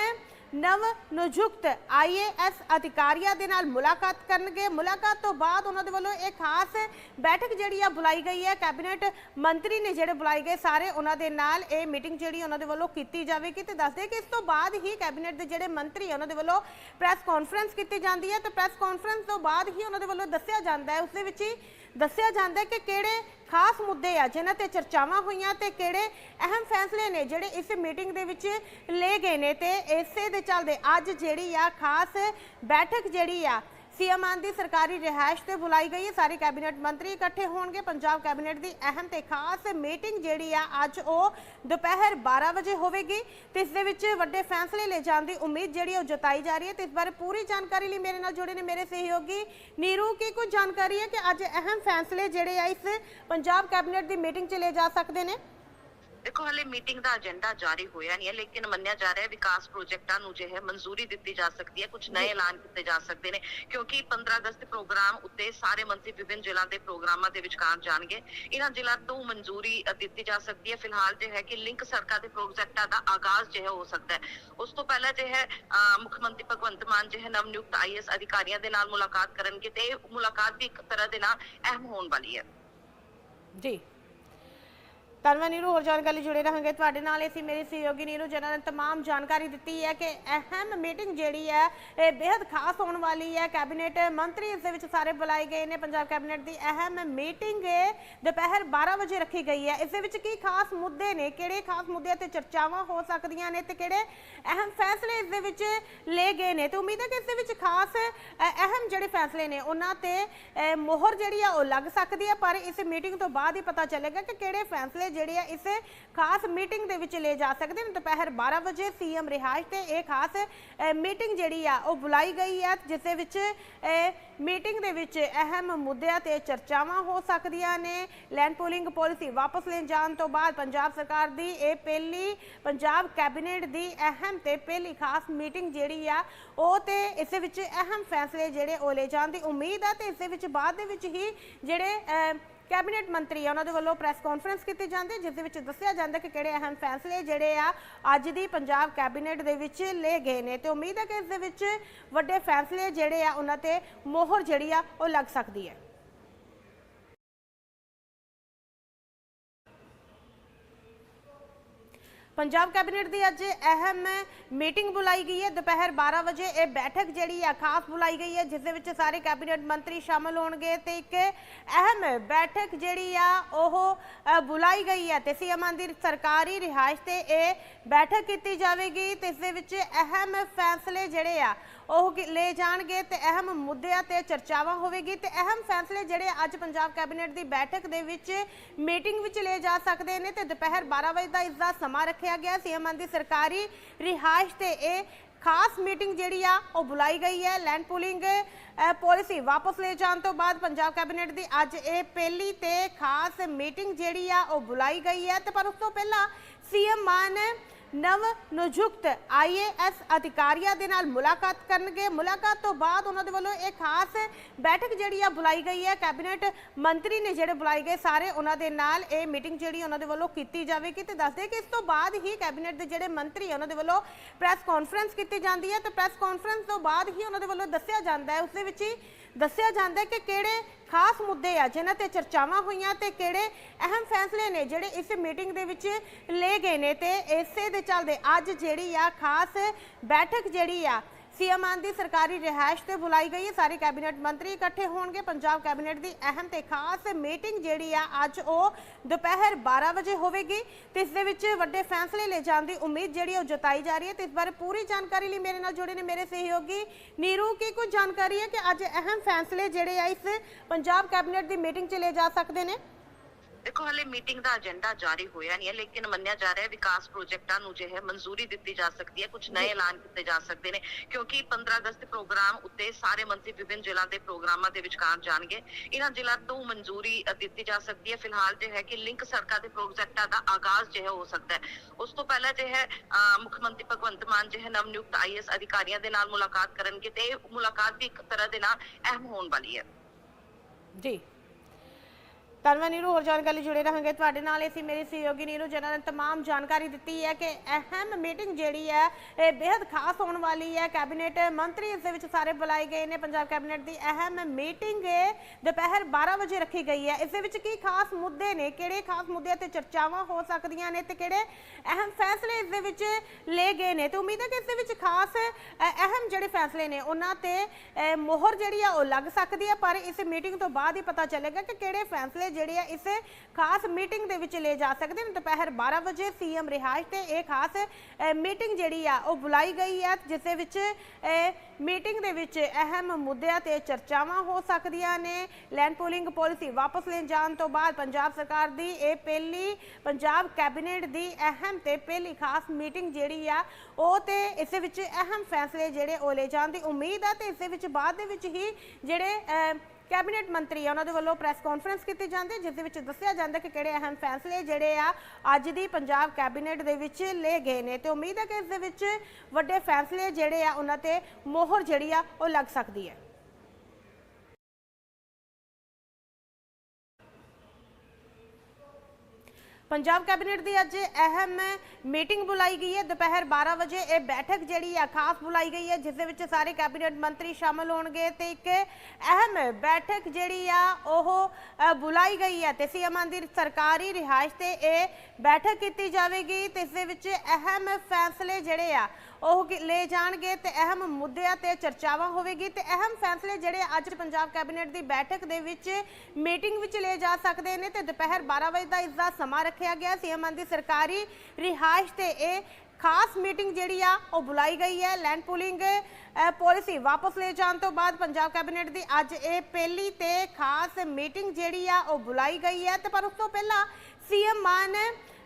ਨਵ ਨਿਯੁਕਤ ਆਈਏਐਸ ਅਧਿਕਾਰੀਆਂ ਦੇ ਨਾਲ ਮੁਲਾਕਾਤ ਕਰਨਗੇ। ਮੁਲਾਕਾਤ ਤੋਂ ਬਾਅਦ ਉਹਨਾਂ ਦੇ ਵੱਲੋਂ ਇਹ ਖਾਸ ਬੈਠਕ ਜਿਹੜੀ ਆ ਬੁਲਾਈ ਗਈ ਹੈ। ਕੈਬਨਿਟ ਮੰਤਰੀ ਨੇ ਜਿਹੜੇ ਬੁਲਾਏ ਗਏ ਸਾਰੇ ਉਹਨਾਂ ਦੇ ਨਾਲ ਇਹ ਮੀਟਿੰਗ ਜਿਹੜੀ ਉਹਨਾਂ ਦੇ ਵੱਲੋਂ ਕੀਤੀ ਜਾਵੇਗੀ ਤੇ ਦੱਸਦੇ ਕਿ ਇਸ ਤੋਂ ਬਾਅਦ ਹੀ ਕੈਬਨਿਟ ਦੇ ਜਿਹੜੇ ਮੰਤਰੀ ਉਹਨਾਂ ਦੇ ਵੱਲੋਂ ਪ੍ਰੈਸ ਕਾਨਫਰੰਸ ਕੀਤੀ ਜਾਂਦੀ ਹੈ ਤੇ ਪ੍ਰੈਸ ਕਾਨਫਰੰਸ ਤੋਂ ਬਾਅਦ ਹੀ ਉਹਨਾਂ ਦੇ ਵੱਲੋਂ ਦੱਸਿਆ ਜਾਂਦਾ ਹੈ। ਉਸ ਦੇ ਵਿੱਚ ਹੀ ਦੱਸਿਆ ਜਾਂਦਾ ਹੈ ਕਿ ਕਿਹੜੇ ਖਾਸ ਮੁੱਦੇ ਆ ਜਿਨ੍ਹਾਂ ਤੇ ਚਰਚਾਵਾਂ ਹੋਈਆਂ ਤੇ ਕਿਹੜੇ ਅਹਿਮ ਫੈਸਲੇ ਨੇ ਜਿਹੜੇ ਇਸ ਮੀਟਿੰਗ ਦੇ ਵਿੱਚ ਲਏ ਗਏ ਨੇ ਤੇ ਇਸੇ ਦੇ ਚੱਲਦੇ ਅੱਜ ਜਿਹੜੀ ਆ ਖਾਸ ਬੈਠਕ ਜਿਹੜੀ ਆ ਸੀਐਮ ਆਨ ਦੀ ਸਰਕਾਰੀ ਰਿਹਾਇਸ਼ ਤੇ ਬੁਲਾਈ ਗਈ ਹੈ। ਸਾਰੇ ਕੈਬਨਿਟ ਮੰਤਰੀ ਇਕੱਠੇ ਹੋਣਗੇ। ਪੰਜਾਬ ਕੈਬਨਿਟ ਦੀ ਅਹਿਮ ਤੇ ਖਾਸ ਮੀਟਿੰਗ ਜਿਹੜੀ ਆ, ਅੱਜ ਉਹ ਦੁਪਹਿਰ 12 ਵਜੇ ਹੋਵੇਗੀ। ਤੇ ਇਸ ਦੇ ਵਿੱਚ ਵੱਡੇ ਫੈਸਲੇ ਲੈ ਜਾਣ ਦੀ ਉਮੀਦ ਜਿਹੜੀ ਉਹ ਜਤਾਈ ਜਾ ਰਹੀ ਹੈ। ਤੇ ਇਸ ਬਾਰੇ ਪੂਰੀ ਜਾਣਕਾਰੀ ਲਈ ਮੇਰੇ ਨਾਲ ਜੁੜੇ ਨੇ ਮੇਰੇ ਸਹਿਯੋਗੀ ਨੀਰੂ। ਕੀ ਕੁਝ ਜਾਣਕਾਰੀ ਹੈ ਕਿ ਅੱਜ ਅਹਿਮ ਫੈਸਲੇ ਜਿਹੜੇ ਆ, ਇਸ ਪੰਜਾਬ ਕੈਬਨਿਟ ਦੀ ਮੀਟਿੰਗ 'ਚ ਲਏ ਜਾ ਸਕਦੇ ਨੇ? ਦੇਖੋ ਹਲੇ ਮੀਟਿੰਗ ਦਾ ਏਜੰਡਾ ਜਾਰੀ ਹੋਇਆ ਨਹੀਂ ਹੈ ਲੇਕਿਨ ਮੰਨਿਆ ਜਾ ਰਿਹਾ ਹੈ ਵਿਕਾਸ ਪ੍ਰੋਜੈਕਟਾਂ ਨੂੰ ਜੋ ਹੈ ਮਨਜ਼ੂਰੀ ਦਿੱਤੀ ਜਾ ਸਕਦੀ ਹੈ ਕੁਝ ਨਏ ਐਲਾਨ ਕੀਤੇ ਜਾ ਸਕਦੇ ਨੇ ਕਿਉਂਕਿ 15 ਅਗਸਤ ਪ੍ਰੋਗਰਾਮ ਉੱਤੇ ਸਾਰੇ ਮੰਤਰੀ ਵਿਭਿੰਨ ਜ਼ਿਲ੍ਹਾ ਦੇ ਪ੍ਰੋਗਰਾਮਾਂ ਦੇ ਵਿਚਕਾਰ ਜਾਣਗੇ। ਇਹਨਾਂ ਜ਼ਿਲ੍ਹਾ ਤੋਂ ਮਨਜ਼ੂਰੀ ਦਿੱਤੀ ਜਾ ਸਕਦੀ ਹੈ। ਫਿਲਹਾਲ ਜੋ ਹੈ ਕਿ ਲਿੰਕ ਸੜਕਾਂ ਦੇ ਪ੍ਰੋਜੈਕਟਾਂ ਦਾ ਆਗਾਜ਼ ਜੋ ਹੈ ਹੋ ਸਕਦਾ ਹੈ। ਉਸ ਤੋਂ ਪਹਿਲਾਂ ਜੋ ਹੈ ਮੁੱਖ ਮੰਤਰੀ ਭਗਵੰਤ ਮਾਨ ਜੋ ਹੈ ਨਵਨਿਯੁਕਤ ਆਈਐਸ ਅਧਿਕਾਰੀਆਂ ਦੇ ਨਾਲ ਮੁਲਾਕਾਤ ਕਰਨਗੇ ਤੇ ਇਹ ਮੁਲਾਕਾਤ ਵੀ ਇੱਕ ਤਰ੍ਹਾਂ ਦੇ ਨਾਲ ਅਹਿਮ ਹੋਣ ਵਾਲੀ ਹੈ। ਜੀ। ਧੰਨਵਾਦ ਨੀਰੂ, ਹੋਰ ਜਾਣਕਾਰੀ ਜੁੜੇ ਰਹਾਂਗੇ। ਤੁਹਾਡੇ ਨਾਲ ਅਸੀਂ ਮੇਰੀ ਸਹਿਯੋਗੀ ਨੀਰੂ, ਜਿਨ੍ਹਾਂ ਨੇ तमाम ਜਾਣਕਾਰੀ ਦਿੱਤੀ ਹੈ ਕਿ ਅਹਿਮ ਮੀਟਿੰਗ ਜਿਹੜੀ ਹੈ, ਇਹ ਬੇहद ਖਾਸ ਹੋਣ ਵਾਲੀ ਹੈ। ਕੈਬਨਿਟ ਮੰਤਰੀ ਇਸ ਦੇ ਵਿੱਚ ਸਾਰੇ ਬੁਲਾਏ ਗਏ ਨੇ। ਪੰਜਾਬ ਕੈਬਨਿਟ ਦੀ ਅਹਿਮ ਮੀਟਿੰਗ ਦੁਪਹਿਰ 12 ਵਜੇ ਰੱਖੀ ਗਈ ਹੈ। ਇਸ ਦੇ ਵਿੱਚ ਕੀ ਖਾਸ ਮੁੱਦੇ ਨੇ, ਕਿਹੜੇ ਖਾਸ ਮੁੱਦਿਆਂ ਤੇ ਚਰਚਾਵਾਂ ਹੋ ਸਕਦੀਆਂ ਨੇ ਤੇ ਕਿਹੜੇ ਅਹਿਮ ਫੈਸਲੇ ਇਸ ਦੇ ਵਿੱਚ ਲਏ ਗਏ ਨੇ? ਤੇ ਉਮੀਦ ਹੈ ਕਿ ਇਸ ਦੇ ਵਿੱਚ ਖਾਸ ਅਹਿਮ ਜਿਹੜੇ ਫੈਸਲੇ ਨੇ, ਉਹਨਾਂ ਤੇ ਮੋਹਰ ਜਿਹੜੀ ਆ ਉਹ ਲੱਗ ਸਕਦੀ ਹੈ। ਪਰ ਇਸ ਮੀਟਿੰਗ ਤੋਂ ਬਾਅਦ ਹੀ ਪਤਾ ਚੱਲੇਗਾ ਕਿ ਕਿਹੜੇ ਫੈਸਲੇ ਜਿਹੜੇ ਆ ਇਸ ਖਾਸ ਮੀਟਿੰਗ ਦੇ ਵਿੱਚ ਲੈ ਜਾ ਸਕਦੇ ਨੇ। ਦੁਪਹਿਰ 12 ਵਜੇ ਸੀਐਮ ਰਿਹਾਇਸ਼ ਤੇ ਇਹ ਖਾਸ ਮੀਟਿੰਗ ਜਿਹੜੀ ਆ, ਉਹ ਬੁਲਾਈ ਗਈ ਹੈ ਜਿਸ ਦੇ ਵਿੱਚ ਮੀਟਿੰਗ ਦੇ ਵਿੱਚ ਅਹਿਮ ਮੁੱਦਿਆਂ ਤੇ ਚਰਚਾਵਾਂ ਹੋ ਸਕਦੀਆਂ ਨੇ। ਲੈਂਡ ਪੂਲਿੰਗ ਪਾਲਿਸੀ ਵਾਪਸ ਲੈਣ ਜਾਣ ਤੋਂ ਬਾਅਦ ਪੰਜਾਬ ਸਰਕਾਰ ਦੀ ਇਹ ਪਹਿਲੀ, ਪੰਜਾਬ ਕੈਬਨਿਟ ਦੀ ਅਹਿਮ ਤੇ ਪਹਿਲੀ ਖਾਸ ਮੀਟਿੰਗ ਜਿਹੜੀ ਆ, ਉਹ ਤੇ ਇਸ ਵਿੱਚ ਅਹਿਮ ਫੈਸਲੇ ਜਿਹੜੇ ਉਹ ਲੈ ਜਾਣ ਦੀ ਉਮੀਦ ਆ ਤੇ ਇਸ ਦੇ ਵਿੱਚ ਬਾਅਦ ਦੇ ਵਿੱਚ ਹੀ ਜਿਹੜੇ ਕੈਬਨਿਟ ਮੰਤਰੀ ਆ, ਉਹਨਾਂ ਦੇ ਵੱਲੋਂ ਪ੍ਰੈਸ ਕਾਨਫਰੰਸ ਕੀਤੀ ਜਾਂਦੀ, ਜਿਸ ਦੇ ਵਿੱਚ ਦੱਸਿਆ ਜਾਂਦਾ ਕਿ ਕਿਹੜੇ ਅਹਿਮ ਫੈਸਲੇ ਜਿਹੜੇ ਆ, ਅੱਜ ਦੀ ਪੰਜਾਬ ਕੈਬਨਿਟ ਦੇ ਵਿੱਚ ਲਏ ਗਏ ਨੇ। ਤੇ ਉਮੀਦ ਹੈ ਕਿ ਇਸ ਦੇ ਵਿੱਚ ਵੱਡੇ ਫੈਸਲੇ ਜਿਹੜੇ ਆ, ਉਹਨਾਂ ਤੇ ਮੋਹਰ ਜਿਹੜੀ ਆ, ਉਹ ਲੱਗ ਸਕਦੀ ਹੈ। ਪੰਜਾਬ ਕੈਬਨਿਟ ਦੀ ਅੱਜ ਅਹਿਮ ਮੀਟਿੰਗ ਬੁਲਾਈ ਗਈ ਹੈ। ਦੁਪਹਿਰ 12 ਵਜੇ ਇਹ ਬੈਠਕ ਜਿਹੜੀ ਆ, ਖਾਸ ਬੁਲਾਈ ਗਈ ਹੈ, ਜਿਸ ਦੇ ਵਿੱਚ ਸਾਰੇ ਕੈਬਨਿਟ ਮੰਤਰੀ ਸ਼ਾਮਲ ਹੋਣਗੇ ਤੇ ਇੱਕ ਅਹਿਮ ਬੈਠਕ ਜਿਹੜੀ ਆ, ਉਹ ਬੁਲਾਈ ਗਈ ਹੈ ਤੇ ਸੀਐਮ ਦੀ ਸਰਕਾਰੀ ਰਿਹਾਇਸ਼ ਤੇ ਇਹ ਬੈਠਕ ਕੀਤੀ ਜਾਵੇਗੀ। ਤੇ ਇਸ ਦੇ ਵਿੱਚ ਅਹਿਮ ਫੈਸਲੇ ਜਿਹੜੇ ਆ ਉਹ ਕੀ- ਲਏ ਜਾਣਗੇ ਤੇ ਅਹਿਮ ਮੁੱਦਿਆਂ ਤੇ ਚਰਚਾਵਾਂ ਹੋਵੇਗੀ ਤੇ ਅਹਿਮ ਫੈਸਲੇ ਜਿਹੜੇ ਅੱਜ ਪੰਜਾਬ ਕੈਬਨਿਟ ਦੀ ਬੈਠਕ ਦੇ ਵਿੱਚ ਮੀਟਿੰਗ ਵਿੱਚ ਲਏ ਜਾ ਸਕਦੇ ਨੇ ਤੇ ਦੁਪਹਿਰ 12 ਵਜੇ ਦਾ ਇਸ ਦਾ ਸਮਾਂ ਰੱਖਿਆ ਗਿਆ। ਸੀਐਮ ਦੀ ਸਰਕਾਰੀ ਰਿਹਾਇਸ਼ ਤੇ ਇਹ ਖਾਸ ਮੀਟਿੰਗ ਜਿਹੜੀ ਆ, ਉਹ ਬੁਲਾਈ ਗਈ ਹੈ। ਲੈਂਡ ਪੂਲਿੰਗ ਪਾਲਿਸੀ ਵਾਪਸ ਲੈ ਜਾਣ ਤੋਂ ਬਾਅਦ ਪੰਜਾਬ ਕੈਬਨਿਟ ਦੀ ਅੱਜ ਇਹ ਪਹਿਲੀ ਤੇ ਖਾਸ ਮੀਟਿੰਗ ਜਿਹੜੀ ਆ, ਉਹ ਬੁਲਾਈ ਗਈ ਹੈ ਤੇ ਪਰ ਉਸ ਤੋਂ ਪਹਿਲਾਂ ਸੀਐਮ ਮਾਨ ਨਵ ਨਿਯੁਕਤ ਆਈਏਐਸ ਅਧਿਕਾਰੀਆਂ ਦੇ ਨਾਲ ਮੁਲਾਕਾਤ ਕਰਨਗੇ। ਮੁਲਾਕਾਤ ਤੋਂ ਬਾਅਦ ਉਹਨਾਂ ਦੇ ਵੱਲੋਂ ਇਹ ਖਾਸ ਬੈਠਕ ਜਿਹੜੀ ਆ ਬੁਲਾਈ ਗਈ ਹੈ। ਕੈਬਨਿਟ ਮੰਤਰੀ ਨੇ ਜਿਹੜੇ ਬੁਲਾਏ ਗਏ ਸਾਰੇ ਉਹਨਾਂ ਦੇ ਨਾਲ ਇਹ ਮੀਟਿੰਗ ਜਿਹੜੀ ਉਹਨਾਂ ਦੇ ਵੱਲੋਂ ਕੀਤੀ ਜਾਵੇਗੀ ਤੇ ਦੱਸਦੇ ਕਿ ਇਸ ਤੋਂ ਬਾਅਦ ਹੀ ਕੈਬਨਿਟ ਦੇ ਜਿਹੜੇ ਮੰਤਰੀ ਉਹਨਾਂ ਦੇ ਵੱਲੋਂ ਪ੍ਰੈਸ ਕਾਨਫਰੰਸ ਕੀਤੀ ਜਾਂਦੀ ਹੈ ਤੇ ਪ੍ਰੈਸ ਕਾਨਫਰੰਸ ਤੋਂ ਬਾਅਦ ਹੀ ਉਹਨਾਂ ਦੇ ਵੱਲੋਂ ਦੱਸਿਆ ਜਾਂਦਾ ਹੈ। ਉਸ ਦੇ ਵਿੱਚ ਹੀ ਦੱਸਿਆ ਜਾਂਦਾ ਹੈ ਕਿ ਕਿਹੜੇ ਖਾਸ ਮੁੱਦੇ ਆ ਜਿਨ੍ਹਾਂ ਤੇ ਚਰਚਾਵਾਂ ਹੋਈਆਂ ਤੇ ਕਿਹੜੇ ਅਹਿਮ ਫੈਸਲੇ ਨੇ ਜਿਹੜੇ ਇਸ ਮੀਟਿੰਗ ਦੇ ਵਿੱਚ ਲਏ ਗਏ ਨੇ ਤੇ ਇਸੇ ਦੇ ਚੱਲਦੇ ਅੱਜ ਜਿਹੜੀ ਆ ਖਾਸ ਬੈਠਕ ਜਿਹੜੀ ਆ ਸੀਐਮ ਦੀ ਸਰਕਾਰੀ ਰਿਹਾਇਸ਼ ਤੇ ਬੁਲਾਈ ਗਈ ਹੈ। ਸਾਰੇ ਕੈਬਨਿਟ ਮੰਤਰੀ ਇਕੱਠੇ ਹੋਣਗੇ। ਪੰਜਾਬ ਕੈਬਨਿਟ ਦੀ ਅਹਿਮ ਤੇ ਖਾਸ ਮੀਟਿੰਗ ਜਿਹੜੀ ਆ, ਅੱਜ ਉਹ ਦੁਪਹਿਰ 12 ਵਜੇ ਹੋਵੇਗੀ। ਤੇ ਇਸ ਦੇ ਵਿੱਚ ਵੱਡੇ ਫੈਸਲੇ ਲੈ ਜਾਣ ਦੀ ਉਮੀਦ ਜਿਹੜੀ ਉਹ ਜਤਾਈ ਜਾ ਰਹੀ ਹੈ। ਤੇ ਇਸ ਬਾਰੇ ਪੂਰੀ ਜਾਣਕਾਰੀ ਲਈ ਮੇਰੇ ਨਾਲ ਜੁੜੇ ਨੇ ਮੇਰੇ ਸਹਿਯੋਗੀ ਨੀਰੂ। ਕੀ ਕੁਝ ਜਾਣਕਾਰੀ ਹੈ ਕਿ ਅੱਜ ਅਹਿਮ ਫੈਸਲੇ ਜਿਹੜੇ ਆ, ਇਸ ਪੰਜਾਬ ਕੈਬਨਿਟ ਦੀ ਮੀਟਿੰਗ 'ਚ ਲਏ ਜਾ ਸਕਦੇ ਨੇ? ਦੇਖੋ ਹਲੇ ਮੀਟਿੰਗ ਦਾ ਏਜੰਡਾ ਜਾਰੀ ਹੋਇਆ ਨਹੀਂ ਹੈ ਲੇਕਿਨ ਮੰਨਿਆ ਜਾ ਰਿਹਾ ਹੈ ਵਿਕਾਸ ਪ੍ਰੋਜੈਕਟਾਂ ਨੂੰ ਜੋ ਹੈ ਮਨਜ਼ੂਰੀ ਦਿੱਤੀ ਜਾ ਸਕਦੀ ਹੈ। ਕੁਝ ਨਏ ਐਲਾਨ ਕੀਤੇ ਜਾ ਸਕਦੇ ਨੇ ਕਿਉਂਕਿ 15 ਅਗਸਤ ਪ੍ਰੋਗਰਾਮ ਉੱਤੇ ਸਾਰੇ ਮੰਤਰੀ ਵਿਭਿੰਨ ਜ਼ਿਲ੍ਹਾ ਦੇ ਪ੍ਰੋਗਰਾਮਾਂ ਦੇ ਵਿਚਕਾਰ ਜਾਣਗੇ। ਇਹਨਾਂ ਜ਼ਿਲ੍ਹਾ ਤੋਂ ਮਨਜ਼ੂਰੀ ਦਿੱਤੀ ਜਾ ਸਕਦੀ ਹੈ। ਫਿਲਹਾਲ ਜੋ ਹੈ ਕਿ ਲਿੰਕ ਸੜਕਾਂ ਦੇ ਪ੍ਰੋਜੈਕਟਾਂ ਦਾ ਆਗਾਜ਼ ਜੋ ਹੈ ਹੋ ਸਕਦਾ ਹੈ। ਉਸ ਤੋਂ ਪਹਿਲਾਂ ਜੋ ਹੈ ਮੁੱਖ ਮੰਤਰੀ ਭਗਵੰਤ ਮਾਨ ਜੋ ਹੈ ਨਵਨਿਯੁਕਤ ਆਈਐਸ ਅਧਿਕਾਰੀਆਂ ਦੇ ਨਾਲ ਮੁਲਾਕਾਤ ਕਰਨਗੇ ਤੇ ਇਹ ਮੁਲਾਕਾਤ ਵੀ ਇੱਕ ਤਰ੍ਹਾਂ ਦੇ ਨਾਲ ਅਹਿਮ ਹੋਣ ਵਾਲੀ ਹੈ। ਜੀ। ਧੰਨਵਾਦ ਨੀਰੂ ਹੋਰ ਜਾਣਕਾਰੀ ਜੁੜੇ ਰਹਾਂਗੇ। ਤੁਹਾਡੇ ਨਾਲ ਅਸੀਂ ਮੇਰੀ ਸਹਿਯੋਗੀ ਨੀਰੂ, ਜਿਨ੍ਹਾਂ ਨੇ तमाम ਜਾਣਕਾਰੀ ਦਿੱਤੀ ਹੈ ਕਿ ਅਹਿਮ ਮੀਟਿੰਗ ਜਿਹੜੀ ਹੈ, ਇਹ ਬੇहद ਖਾਸ ਹੋਣ ਵਾਲੀ ਹੈ। ਕੈਬਨਿਟ ਮੰਤਰੀ ਇਸ ਦੇ ਵਿੱਚ ਸਾਰੇ ਬੁਲਾਏ ਗਏ ਨੇ। ਪੰਜਾਬ ਕੈਬਨਿਟ ਦੀ ਅਹਿਮ ਮੀਟਿੰਗ ਦੁਪਹਿਰ 12 ਵਜੇ ਰੱਖੀ ਗਈ ਹੈ। ਇਸ ਦੇ ਵਿੱਚ ਕੀ ਖਾਸ ਮੁੱਦੇ ਨੇ, ਕਿਹੜੇ ਖਾਸ ਮੁੱਦਿਆਂ ਤੇ ਚਰਚਾਵਾਂ ਹੋ ਸਕਦੀਆਂ ਨੇ ਤੇ ਕਿਹੜੇ ਅਹਿਮ ਫੈਸਲੇ ਇਸ ਦੇ ਵਿੱਚ ਲਏ ਗਏ ਨੇ? ਤੇ ਉਮੀਦ ਹੈ ਕਿ ਇਸ ਦੇ ਵਿੱਚ ਖਾਸ ਅਹਿਮ ਜਿਹੜੇ ਫੈਸਲੇ ਨੇ, ਉਹਨਾਂ ਤੇ ਮੋਹਰ ਜਿਹੜੀ ਆ ਉਹ ਲੱਗ ਸਕਦੀ ਹੈ। ਪਰ ਇਸ ਮੀਟਿੰਗ ਤੋਂ ਬਾਅਦ ਹੀ ਪਤਾ ਚੱਲੇਗਾ ਕਿ ਕਿਹੜੇ ਫੈਸਲੇ ਜਿਹੜੇ ਆ ਇਸ ਖਾਸ ਮੀਟਿੰਗ ਦੇ ਵਿੱਚ ਲੈ ਜਾ ਸਕਦੇ ਨੇ। ਦੁਪਹਿਰ 12 ਵਜੇ ਸੀਐਮ ਰਿਹਾਇਸ਼ ਤੇ ਇਹ ਖਾਸ ਮੀਟਿੰਗ ਜਿਹੜੀ ਆ, ਉਹ ਬੁਲਾਈ ਗਈ ਹੈ ਜਿਸ ਦੇ ਵਿੱਚ ਮੀਟਿੰਗ ਦੇ ਵਿੱਚ ਅਹਿਮ ਮੁੱਦਿਆਂ ਤੇ ਚਰਚਾਵਾਂ ਹੋ ਸਕਦੀਆਂ ਨੇ। ਲੈਂਡ ਪੂਲਿੰਗ ਪਾਲਿਸੀ ਵਾਪਸ ਲੈਣ ਜਾਣ ਤੋਂ ਬਾਅਦ ਪੰਜਾਬ ਸਰਕਾਰ ਦੀ ਇਹ ਪਹਿਲੀ, ਪੰਜਾਬ ਕੈਬਨਿਟ ਦੀ ਅਹਿਮ ਤੇ ਪਹਿਲੀ ਖਾਸ ਮੀਟਿੰਗ ਜਿਹੜੀ ਆ, ਉਹ ਤੇ ਇਸ ਵਿੱਚ ਅਹਿਮ ਫੈਸਲੇ ਜਿਹੜੇ ਉਹ ਲੈ ਜਾਣ ਦੀ ਉਮੀਦ ਆ ਤੇ ਇਸ ਦੇ ਵਿੱਚ ਬਾਅਦ ਦੇ ਵਿੱਚ ਹੀ ਜਿਹੜੇ ਕੈਬਨਿਟ ਮੰਤਰੀ ਆ, ਉਹਨਾਂ ਦੇ ਵੱਲੋਂ ਪ੍ਰੈਸ ਕਾਨਫਰੰਸ ਕੀਤੀ ਜਾਂਦੀ, ਜਿਸ ਦੇ ਵਿੱਚ ਦੱਸਿਆ ਜਾਂਦਾ ਕਿ ਕਿਹੜੇ ਅਹਿਮ ਫੈਸਲੇ ਜਿਹੜੇ ਆ ਅੱਜ ਦੀ ਪੰਜਾਬ ਕੈਬਨਿਟ ਦੇ ਵਿੱਚ ਲਏ ਗਏ ਨੇ ਤੇ ਉਮੀਦ ਹੈ ਕਿ ਇਸ ਦੇ ਵਿੱਚ ਵੱਡੇ ਫੈਸਲੇ ਜਿਹੜੇ ਆ, ਉਹਨਾਂ ਤੇ ਮੋਹਰ ਜਿਹੜੀ ਆ, ਉਹ ਲੱਗ ਸਕਦੀ ਹੈ। ਪੰਜਾਬ ਕੈਬਨਿਟ ਦੀ ਅੱਜ ਅਹਿਮ ਮੀਟਿੰਗ ਬੁਲਾਈ ਗਈ ਹੈ। ਦੁਪਹਿਰ 12 ਵਜੇ ਇਹ ਬੈਠਕ ਜਿਹੜੀ ਆ, ਖਾਸ ਬੁਲਾਈ ਗਈ ਹੈ, ਜਿਸ ਦੇ ਵਿੱਚ ਸਾਰੇ ਕੈਬਨਿਟ ਮੰਤਰੀ ਸ਼ਾਮਲ ਹੋਣਗੇ ਤੇ ਇੱਕ ਅਹਿਮ ਬੈਠਕ ਜਿਹੜੀ ਆ, ਉਹ ਬੁਲਾਈ ਗਈ ਹੈ ਤੇ ਸੀਐਮ ਦੀ ਸਰਕਾਰੀ ਰਿਹਾਇਸ਼ ਤੇ ਇਹ ਬੈਠਕ ਕੀਤੀ ਜਾਵੇਗੀ ਤੇ ਇਸ ਦੇ ਵਿੱਚ ਅਹਿਮ ਫੈਸਲੇ ਜਿਹੜੇ ਆ ਉਹ ਕੀ- ਲਏ ਜਾਣਗੇ ਤੇ ਅਹਿਮ ਮੁੱਦਿਆਂ ਤੇ ਚਰਚਾਵਾਂ ਹੋਵੇਗੀ ਤੇ ਅਹਿਮ ਫੈਸਲੇ ਜਿਹੜੇ ਅੱਜ ਪੰਜਾਬ ਕੈਬਨਿਟ ਦੀ ਬੈਠਕ ਦੇ ਵਿੱਚ ਮੀਟਿੰਗ ਵਿੱਚ ਲਏ ਜਾ ਸਕਦੇ ਨੇ ਤੇ ਦੁਪਹਿਰ 12 ਵਜੇ ਦਾ ਇਸ ਦਾ ਸਮਾਂ ਰੱਖਿਆ ਗਿਆ। ਸੀਐਮ ਦੀ ਸਰਕਾਰੀ ਰਿਹਾਇਸ਼ ਤੇ ਇਹ ਖਾਸ ਮੀਟਿੰਗ ਜਿਹੜੀ ਆ, ਉਹ ਬੁਲਾਈ ਗਈ ਹੈ। ਲੈਂਡ ਪੂਲਿੰਗ ਪਾਲਿਸੀ ਵਾਪਸ ਲੈ ਜਾਣ ਤੋਂ ਬਾਅਦ ਪੰਜਾਬ ਕੈਬਨਿਟ ਦੀ ਅੱਜ ਇਹ ਪਹਿਲੀ ਤੇ ਖਾਸ ਮੀਟਿੰਗ ਜਿਹੜੀ ਆ, ਉਹ ਬੁਲਾਈ ਗਈ ਹੈ ਤੇ ਪਰ ਉਸ ਤੋਂ ਪਹਿਲਾਂ ਸੀਐਮ ਮਾਨ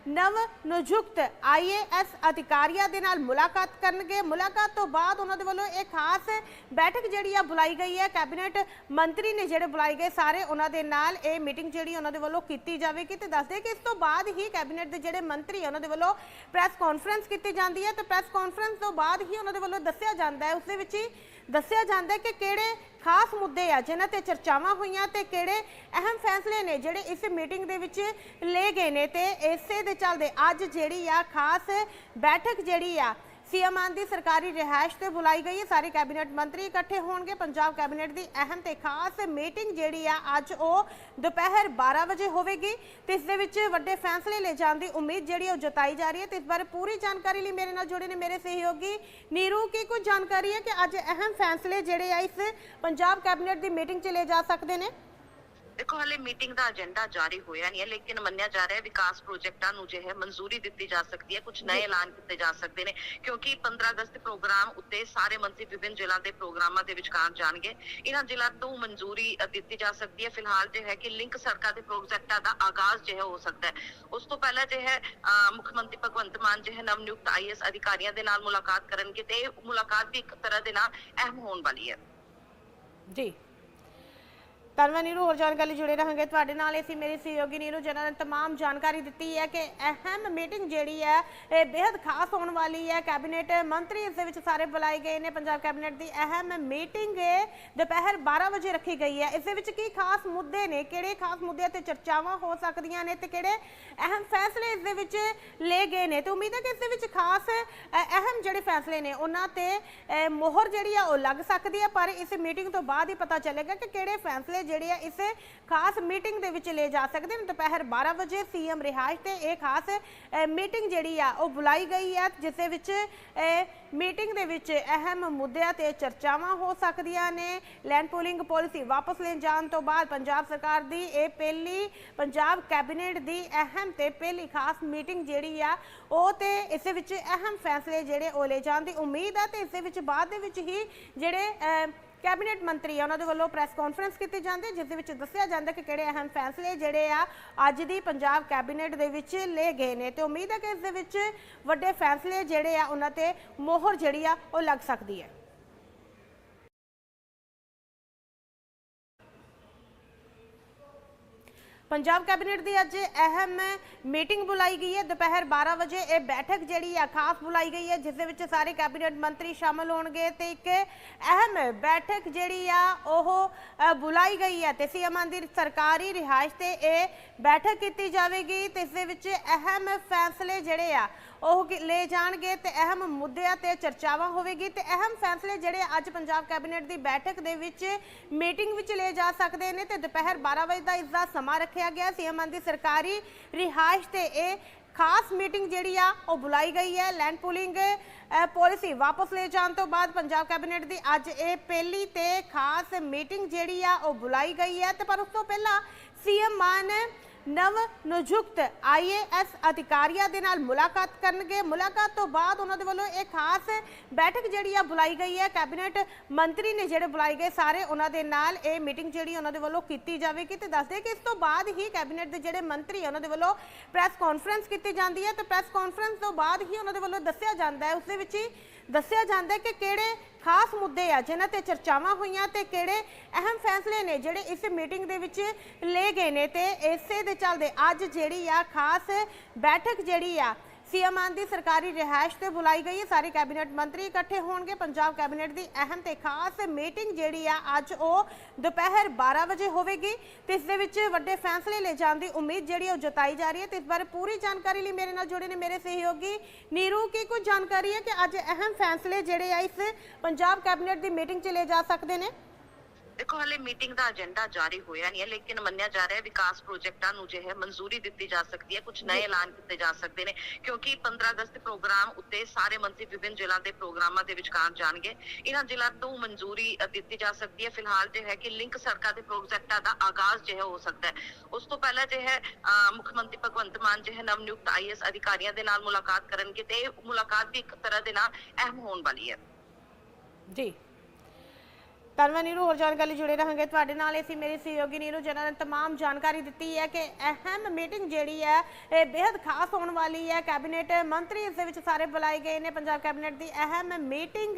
ਨਵ ਨਿਯੁਕਤ ਆਈਏਐਸ ਅਧਿਕਾਰੀਆਂ ਦੇ ਨਾਲ ਮੁਲਾਕਾਤ ਕਰਨਗੇ। ਮੁਲਾਕਾਤ ਤੋਂ ਬਾਅਦ ਉਹਨਾਂ ਦੇ ਵੱਲੋਂ ਇਹ ਖਾਸ ਬੈਠਕ ਜਿਹੜੀ ਆ ਬੁਲਾਈ ਗਈ ਹੈ। ਕੈਬਨਿਟ ਮੰਤਰੀ ਨੇ ਜਿਹੜੇ ਬੁਲਾਏ ਗਏ ਸਾਰੇ ਉਹਨਾਂ ਦੇ ਨਾਲ ਇਹ ਮੀਟਿੰਗ ਜਿਹੜੀ ਉਹਨਾਂ ਦੇ ਵੱਲੋਂ ਕੀਤੀ ਜਾਵੇਗੀ ਤੇ ਦੱਸਦੇ ਕਿ ਇਸ ਤੋਂ ਬਾਅਦ ਹੀ ਕੈਬਨਿਟ ਦੇ ਜਿਹੜੇ ਮੰਤਰੀ ਉਹਨਾਂ ਦੇ ਵੱਲੋਂ ਪ੍ਰੈਸ ਕਾਨਫਰੰਸ ਕੀਤੀ ਜਾਂਦੀ ਹੈ ਤੇ ਪ੍ਰੈਸ ਕਾਨਫਰੰਸ ਤੋਂ ਬਾਅਦ ਹੀ ਉਹਨਾਂ ਦੇ ਵੱਲੋਂ ਦੱਸਿਆ ਜਾਂਦਾ ਹੈ, ਉਸ ਦੇ ਵਿੱਚ ਹੀ ਦੱਸਿਆ ਜਾਂਦਾ ਹੈ ਕਿ ਕਿਹੜੇ ਖਾਸ ਮੁੱਦੇ ਆ ਜਿਨ੍ਹਾਂ ਤੇ ਚਰਚਾਵਾਂ ਹੋਈਆਂ ਤੇ ਕਿਹੜੇ ਅਹਿਮ ਫੈਸਲੇ ਨੇ ਜਿਹੜੇ ਇਸ ਮੀਟਿੰਗ ਦੇ ਵਿੱਚ ਲਏ ਗਏ ਨੇ ਤੇ ਇਸੇ ਦੇ ਚੱਲਦੇ ਅੱਜ ਜਿਹੜੀ ਆ ਖਾਸ ਬੈਠਕ ਜਿਹੜੀ ਆ ਸੀਐਮ ਮਾਨ ਦੀ ਸਰਕਾਰੀ ਰਿਹਾਇਸ਼ ਤੇ ਬੁਲਾਈ ਗਈ ਹੈ। ਸਾਰੇ ਕੈਬਨਿਟ ਮੰਤਰੀ ਇਕੱਠੇ ਹੋਣਗੇ। ਪੰਜਾਬ ਕੈਬਨਿਟ ਦੀ ਅਹਿਮ ਤੇ ਖਾਸ ਮੀਟਿੰਗ ਜਿਹੜੀ ਆ, ਅੱਜ ਉਹ ਦੁਪਹਿਰ 12 ਵਜੇ ਹੋਵੇਗੀ। ਤੇ ਇਸ ਦੇ ਵਿੱਚ ਵੱਡੇ ਫੈਸਲੇ ਲੈ ਜਾਣ ਦੀ ਉਮੀਦ ਜਿਹੜੀ ਉਹ ਜਤਾਈ ਜਾ ਰਹੀ ਹੈ। ਤੇ ਇਸ ਬਾਰੇ ਪੂਰੀ ਜਾਣਕਾਰੀ ਲਈ ਮੇਰੇ ਨਾਲ ਜੁੜੇ ਨੇ ਮੇਰੇ ਸਹਿਯੋਗੀ ਨੀਰੂ। ਕੀ ਕੁਝ ਜਾਣਕਾਰੀ ਹੈ ਕਿ ਅੱਜ ਅਹਿਮ ਫੈਸਲੇ ਜਿਹੜੇ ਆ, ਇਸ ਪੰਜਾਬ ਕੈਬਨਿਟ ਦੀ ਮੀਟਿੰਗ 'ਚ ਲਏ ਜਾ ਸਕਦੇ ਨੇ? ਦੇਖੋ ਹਲੇ ਮੀਟਿੰਗ ਦਾ ਏਜੰਡਾ ਜਾਰੀ ਹੋਇਆ ਨਹੀਂ ਹੈ ਲੇਕਿਨ ਮੰਨਿਆ ਜਾ ਰਿਹਾ ਹੈ ਵਿਕਾਸ ਪ੍ਰੋਜੈਕਟਾਂ ਨੂੰ ਜੋ ਹੈ ਮਨਜ਼ੂਰੀ ਦਿੱਤੀ ਜਾ ਸਕਦੀ ਹੈ ਕੁਝ ਨਵੇਂ ਐਲਾਨ ਕੀਤੇ ਜਾ ਸਕਦੇ ਨੇ ਕਿਉਂਕਿ 15 ਅਗਸਤ ਪ੍ਰੋਗਰਾਮ ਉੱਤੇ ਸਾਰੇ ਮੰਤਰੀ ਵਿਭਿੰਨ ਜ਼ਿਲ੍ਹਾ ਦੇ ਪ੍ਰੋਗਰਾਮਾਂ ਦੇ ਵਿਚਕਾਰ ਜਾਣਗੇ। ਇਹਨਾਂ ਜ਼ਿਲ੍ਹਾ ਤੋਂ ਮਨਜ਼ੂਰੀ ਦਿੱਤੀ ਜਾ ਸਕਦੀ ਹੈ। ਫਿਲਹਾਲ ਜੋ ਹੈ ਕਿ ਲਿੰਕ ਸੜਕਾਂ ਦੇ ਪ੍ਰੋਜੈਕਟਾਂ ਦਾ ਆਗਾਜ਼ ਜੋ ਹੈ ਹੋ ਸਕਦਾ ਹੈ। ਉਸ ਤੋਂ ਪਹਿਲਾਂ ਜੋ ਹੈ ਮੁੱਖ ਮੰਤਰੀ ਭਗਵੰਤ ਮਾਨ ਜੋ ਹੈ ਨਵਨਿਯੁਕਤ ਆਈਐਸ ਅਧਿਕਾਰੀਆਂ ਦੇ ਨਾਲ ਮੁਲਾਕਾਤ ਕਰਨਗੇ ਤੇ ਇਹ ਮੁਲਾਕਾਤ ਵੀ ਇੱਕ ਤਰ੍ਹਾਂ ਦੇ ਨਾਲ ਅਹਿਮ ਹੋਣ ਵਾਲੀ ਹੈ। ਜੀ। ਧੰਨਵਾਦ ਨੀਰੂ, ਹੋਰ ਜਾਣਕਾਰੀ ਜੁੜੇ ਰਹਾਂਗੇ ਤੁਹਾਡੇ ਨਾਲ। ਅਸੀਂ ਮੇਰੀ ਸਹਿਯੋਗੀ ਨੀਰੂ ਜਿਨ੍ਹਾਂ ਨੇ तमाम ਜਾਣਕਾਰੀ ਦਿੱਤੀ ਹੈ ਕਿ ਅਹਿਮ ਮੀਟਿੰਗ ਜਿਹੜੀ ਹੈ, ਇਹ ਬੇहद ਖਾਸ ਹੋਣ ਵਾਲੀ ਹੈ। ਕੈਬਨਿਟ ਮੰਤਰੀ ਇਸ ਦੇ ਵਿੱਚ ਸਾਰੇ ਬੁਲਾਏ ਗਏ ਨੇ। ਪੰਜਾਬ ਕੈਬਨਿਟ ਦੀ ਅਹਿਮ ਮੀਟਿੰਗ ਦੁਪਹਿਰ 12 ਵਜੇ ਰੱਖੀ ਗਈ ਹੈ। ਇਸ ਦੇ ਵਿੱਚ ਕੀ ਖਾਸ ਮੁੱਦੇ ਨੇ, ਕਿਹੜੇ ਖਾਸ ਮੁੱਦੇ ਤੇ ਚਰਚਾਵਾਂ ਹੋ ਸਕਦੀਆਂ ਨੇ ਤੇ ਕਿਹੜੇ ਅਹਿਮ ਫੈਸਲੇ ਇਸ ਦੇ ਵਿੱਚ ਲਏ ਗਏ ਨੇ? ਤੇ ਉਮੀਦ ਹੈ ਕਿ ਇਸ ਦੇ ਵਿੱਚ ਖਾਸ ਅਹਿਮ ਜਿਹੜੇ ਫੈਸਲੇ ਨੇ, ਉਹਨਾਂ ਤੇ ਮੋਹਰ ਜਿਹੜੀ ਆ ਉਹ ਲੱਗ ਸਕਦੀ ਹੈ। ਪਰ ਇਸ ਮੀਟਿੰਗ ਤੋਂ ਬਾਅਦ ਹੀ ਪਤਾ ਚੱਲੇਗਾ ਕਿ ਕਿਹੜੇ ਫੈਸਲੇ ਜਿਹੜੇ ਆ ਇਸ ਖਾਸ ਮੀਟਿੰਗ ਦੇ ਵਿੱਚ ਲੈ ਜਾ ਸਕਦੇ ਨੇ। ਦੁਪਹਿਰ 12 ਵਜੇ ਸੀਐਮ ਰਿਹਾਇਸ਼ ਤੇ ਇਹ ਖਾਸ ਮੀਟਿੰਗ ਜਿਹੜੀ ਆ, ਉਹ ਬੁਲਾਈ ਗਈ ਹੈ ਜਿਸ ਦੇ ਵਿੱਚ ਮੀਟਿੰਗ ਦੇ ਵਿੱਚ ਅਹਿਮ ਮੁੱਦਿਆਂ ਤੇ ਚਰਚਾਵਾਂ ਹੋ ਸਕਦੀਆਂ ਨੇ। ਲੈਂਡ ਪੂਲਿੰਗ ਪਾਲਿਸੀ ਵਾਪਸ ਲੈਣ ਜਾਣ ਤੋਂ ਬਾਅਦ ਪੰਜਾਬ ਸਰਕਾਰ ਦੀ ਇਹ ਪਹਿਲੀ, ਪੰਜਾਬ ਕੈਬਨਿਟ ਦੀ ਅਹਿਮ ਤੇ ਪਹਿਲੀ ਖਾਸ ਮੀਟਿੰਗ ਜਿਹੜੀ ਆ, ਉਹ ਤੇ ਇਸ ਦੇ ਵਿੱਚ ਅਹਿਮ ਫੈਸਲੇ ਜਿਹੜੇ ਉਹ ਲੈ ਜਾਣ ਦੀ ਉਮੀਦ ਆ ਤੇ ਇਸ ਦੇ ਵਿੱਚ ਬਾਅਦ ਦੇ ਵਿੱਚ ਹੀ ਜਿਹੜੇ ਕੈਬਨਿਟ ਮੰਤਰੀ ਆ, ਉਹਨਾਂ ਦੇ ਵੱਲੋਂ ਪ੍ਰੈਸ ਕਾਨਫਰੰਸ ਕੀਤੀ ਜਾਂਦੀ, ਜਿਸ ਦੇ ਵਿੱਚ ਦੱਸਿਆ ਜਾਂਦਾ ਕਿ ਕਿਹੜੇ ਅਹਿਮ ਫੈਸਲੇ ਜਿਹੜੇ ਆ ਅੱਜ ਦੀ ਪੰਜਾਬ ਕੈਬਨਿਟ ਦੇ ਵਿੱਚ ਲਏ ਗਏ ਨੇ। ਤੇ ਉਮੀਦ ਹੈ ਕਿ ਇਸ ਦੇ ਵਿੱਚ ਵੱਡੇ ਫੈਸਲੇ ਜਿਹੜੇ ਆ, ਉਹਨਾਂ ਤੇ ਮੋਹਰ ਜਿਹੜੀ ਆ, ਉਹ ਲੱਗ ਸਕਦੀ ਹੈ। ਪੰਜਾਬ ਕੈਬਨਿਟ ਦੀ ਅੱਜ ਅਹਿਮ ਮੀਟਿੰਗ ਬੁਲਾਈ ਗਈ ਹੈ। ਦੁਪਹਿਰ 12 ਵਜੇ ਇਹ ਬੈਠਕ ਜਿਹੜੀ ਆ, ਖਾਸ ਬੁਲਾਈ ਗਈ ਹੈ, ਜਿਸ ਦੇ ਵਿੱਚ ਸਾਰੇ ਕੈਬਨਿਟ ਮੰਤਰੀ ਸ਼ਾਮਲ ਹੋਣਗੇ ਤੇ ਇੱਕ ਅਹਿਮ ਬੈਠਕ ਜਿਹੜੀ ਆ, ਉਹ ਬੁਲਾਈ ਗਈ ਹੈ ਤੇ ਸੀਐਮ ਦੀ ਸਰਕਾਰੀ ਰਿਹਾਇਸ਼ ਤੇ ਇਹ ਬੈਠਕ ਕੀਤੀ ਜਾਵੇਗੀ ਤੇ ਇਸ ਦੇ ਵਿੱਚ ਅਹਿਮ ਫੈਸਲੇ ਜਿਹੜੇ ਆ ਉਹ ਕੀ- ਲਏ ਜਾਣਗੇ ਤੇ ਅਹਿਮ ਮੁੱਦਿਆਂ ਤੇ ਚਰਚਾਵਾਂ ਹੋਵੇਗੀ ਤੇ ਅਹਿਮ ਫੈਸਲੇ ਜਿਹੜੇ ਅੱਜ ਪੰਜਾਬ ਕੈਬਨਿਟ ਦੀ ਬੈਠਕ ਦੇ ਵਿੱਚ ਮੀਟਿੰਗ ਵਿੱਚ ਲਏ ਜਾ ਸਕਦੇ ਨੇ ਤੇ ਦੁਪਹਿਰ 12 ਵਜੇ ਦਾ ਇਸ ਦਾ ਸਮਾਂ ਰੱਖਿਆ ਗਿਆ। ਸੀਐਮ ਦੀ ਸਰਕਾਰੀ ਰਿਹਾਇਸ਼ ਤੇ ਇਹ ਖਾਸ ਮੀਟਿੰਗ ਜਿਹੜੀ ਆ, ਉਹ ਬੁਲਾਈ ਗਈ ਹੈ। ਲੈਂਡ ਪੂਲਿੰਗ ਪਾਲਿਸੀ ਵਾਪਸ ਲੈ ਜਾਣ ਤੋਂ ਬਾਅਦ ਪੰਜਾਬ ਕੈਬਨਿਟ ਦੀ ਅੱਜ ਇਹ ਪਹਿਲੀ ਤੇ ਖਾਸ ਮੀਟਿੰਗ ਜਿਹੜੀ ਆ, ਉਹ ਬੁਲਾਈ ਗਈ ਹੈ ਤੇ ਪਰ ਉਸ ਤੋਂ ਪਹਿਲਾਂ ਸੀਐਮ ਮਾਨ ਨਵ ਨਿਯੁਕਤ ਆਈਏਐਸ ਅਧਿਕਾਰੀਆਂ ਦੇ ਨਾਲ ਮੁਲਾਕਾਤ ਕਰਨਗੇ। ਮੁਲਾਕਾਤ ਤੋਂ ਬਾਅਦ ਉਹਨਾਂ ਦੇ ਵੱਲੋਂ ਇਹ ਖਾਸ ਬੈਠਕ ਜਿਹੜੀ ਆ ਬੁਲਾਈ ਗਈ ਹੈ। ਕੈਬਨਿਟ ਮੰਤਰੀ ਨੇ ਜਿਹੜੇ ਬੁਲਾਏ ਗਏ ਸਾਰੇ ਉਹਨਾਂ ਦੇ ਨਾਲ ਇਹ ਮੀਟਿੰਗ ਜਿਹੜੀ ਉਹਨਾਂ ਦੇ ਵੱਲੋਂ ਕੀਤੀ ਜਾਵੇਗੀ। ਤੇ ਦੱਸਦੇ ਕਿ ਇਸ ਤੋਂ ਬਾਅਦ ਹੀ ਕੈਬਨਿਟ ਦੇ ਜਿਹੜੇ ਮੰਤਰੀ ਉਹਨਾਂ ਦੇ ਵੱਲੋਂ ਪ੍ਰੈਸ ਕਾਨਫਰੰਸ ਕੀਤੀ ਜਾਂਦੀ ਹੈ। ਤੇ ਪ੍ਰੈਸ ਕਾਨਫਰੰਸ ਤੋਂ ਬਾਅਦ ਹੀ ਉਹਨਾਂ ਦੇ ਵੱਲੋਂ ਦੱਸਿਆ ਜਾਂਦਾ ਹੈ। ਉਸ ਦੇ ਵਿੱਚ ਹੀ ਦੱਸਿਆ ਜਾਂਦਾ ਹੈ ਕਿ ਕਿਹੜੇ ਖਾਸ ਮੁੱਦੇ ਆ ਜਿਨ੍ਹਾਂ ਤੇ ਚਰਚਾਵਾਂ ਹੋਈਆਂ ਤੇ ਕਿਹੜੇ ਅਹਿਮ ਫੈਸਲੇ ਨੇ ਜਿਹੜੇ ਇਸ ਮੀਟਿੰਗ ਦੇ ਵਿੱਚ ਲਏ ਗਏ ਨੇ ਤੇ ਇਸੇ ਦੇ ਚੱਲਦੇ ਅੱਜ ਜਿਹੜੀ ਆ ਖਾਸ ਬੈਠਕ ਜਿਹੜੀ ਆ ਸੀਐਮ ਦੀ ਸਰਕਾਰੀ ਰਿਹਾਇਸ਼ ਤੇ ਬੁਲਾਈ ਗਈ ਹੈ। ਸਾਰੇ ਕੈਬਨਿਟ ਮੰਤਰੀ ਇਕੱਠੇ ਹੋਣਗੇ। ਪੰਜਾਬ ਕੈਬਨਿਟ ਦੀ ਅਹਿਮ ਤੇ ਖਾਸ ਮੀਟਿੰਗ ਜਿਹੜੀ ਆ, ਅੱਜ ਉਹ ਦੁਪਹਿਰ 12 ਵਜੇ ਹੋਵੇਗੀ। ਤੇ ਇਸ ਦੇ ਵਿੱਚ ਵੱਡੇ ਫੈਸਲੇ ਲੈ ਜਾਣ ਦੀ ਉਮੀਦ ਜਿਹੜੀ ਉਹ ਜਤਾਈ ਜਾ ਰਹੀ ਹੈ। ਤੇ ਇਸ ਬਾਰੇ ਪੂਰੀ ਜਾਣਕਾਰੀ ਲਈ ਮੇਰੇ ਨਾਲ ਜੁੜੇ ਨੇ ਮੇਰੇ ਸਹਿਯੋਗੀ ਨੀਰੂ। ਕੀ ਕੁਝ ਜਾਣਕਾਰੀ ਹੈ ਕਿ ਅੱਜ ਅਹਿਮ ਫੈਸਲੇ ਜਿਹੜੇ ਆ, ਇਸ ਪੰਜਾਬ ਕੈਬਨਿਟ ਦੀ ਮੀਟਿੰਗ 'ਚ ਲਏ ਜਾ ਸਕਦੇ ਨੇ? ਦੇਖੋ ਹਲੇ ਮੀਟਿੰਗ ਦਾ ਏਜੰਡਾ ਜਾਰੀ ਹੋਇਆ ਨਹੀਂ ਹੈ ਲੇਕਿਨ ਮੰਨਿਆ ਜਾ ਰਿਹਾ ਹੈ ਵਿਕਾਸ ਪ੍ਰੋਜੈਕਟਾਂ ਨੂੰ ਜੋ ਹੈ ਮਨਜ਼ੂਰੀ ਦਿੱਤੀ ਜਾ ਸਕਦੀ ਹੈ ਕੁਝ ਨਵੇਂ ਐਲਾਨ ਕੀਤੇ ਜਾ ਸਕਦੇ ਨੇ ਕਿਉਂਕਿ 15 ਅਗਸਤ ਦੇ ਪ੍ਰੋਗਰਾਮ ਉੱਤੇ ਸਾਰੇ ਮੰਤਰੀ ਵਿਭਿੰਨ ਜ਼ਿਲ੍ਹਾ ਦੇ ਪ੍ਰੋਗਰਾਮਾਂ ਦੇ ਵਿਚਕਾਰ ਜਾਣਗੇ। ਇਹਨਾਂ ਜ਼ਿਲ੍ਹਾ ਤੋਂ ਮਨਜ਼ੂਰੀ ਦਿੱਤੀ ਜਾ ਸਕਦੀ ਹੈ। ਫਿਲਹਾਲ ਜੋ ਹੈ ਕਿ ਲਿੰਕ ਸੜਕਾਂ ਦੇ ਪ੍ਰੋਜੈਕਟਾਂ ਦਾ ਆਗਾਜ਼ ਜੋ ਹੈ ਹੋ ਸਕਦਾ ਹੈ। ਉਸ ਤੋਂ ਪਹਿਲਾਂ ਜੋ ਹੈ ਮੁੱਖ ਮੰਤਰੀ ਭਗਵੰਤ ਮਾਨ ਜੋ ਹੈ ਨਵਨਿਯੁਕਤ ਆਈਐਸ ਅਧਿਕਾਰੀਆਂ ਦੇ ਨਾਲ ਮੁਲਾਕਾਤ ਕਰਨਗੇ ਤੇ ਇਹ ਮੁਲਾਕਾਤ ਵੀ ਇੱਕ ਤਰ੍ਹਾਂ ਦੇ ਨਾਲ ਅਹਿਮ ਹੋਣ ਵਾਲੀ ਹੈ। ਜੀ। ਧੰਨਵਾਦ ਨੀਰੂ, ਹੋਰ ਜਾਣਕਾਰੀ ਜੁੜੇ ਰਹਾਂਗੇ ਤੁਹਾਡੇ ਨਾਲ। ਅਸੀਂ ਮੇਰੀ ਸਹਿਯੋਗੀ ਨੀਰੂ ਜਿਨ੍ਹਾਂ ਨੇ तमाम ਜਾਣਕਾਰੀ ਦਿੱਤੀ ਹੈ ਕਿ ਅਹਿਮ ਮੀਟਿੰਗ ਜਿਹੜੀ ਹੈ, ਇਹ ਬੇहद ਖਾਸ ਹੋਣ ਵਾਲੀ ਹੈ। ਕੈਬਨਿਟ ਮੰਤਰੀ ਇਸ ਦੇ ਵਿੱਚ ਸਾਰੇ ਬੁਲਾਏ ਗਏ ਨੇ। ਪੰਜਾਬ ਕੈਬਨਿਟ ਦੀ ਅਹਿਮ ਮੀਟਿੰਗ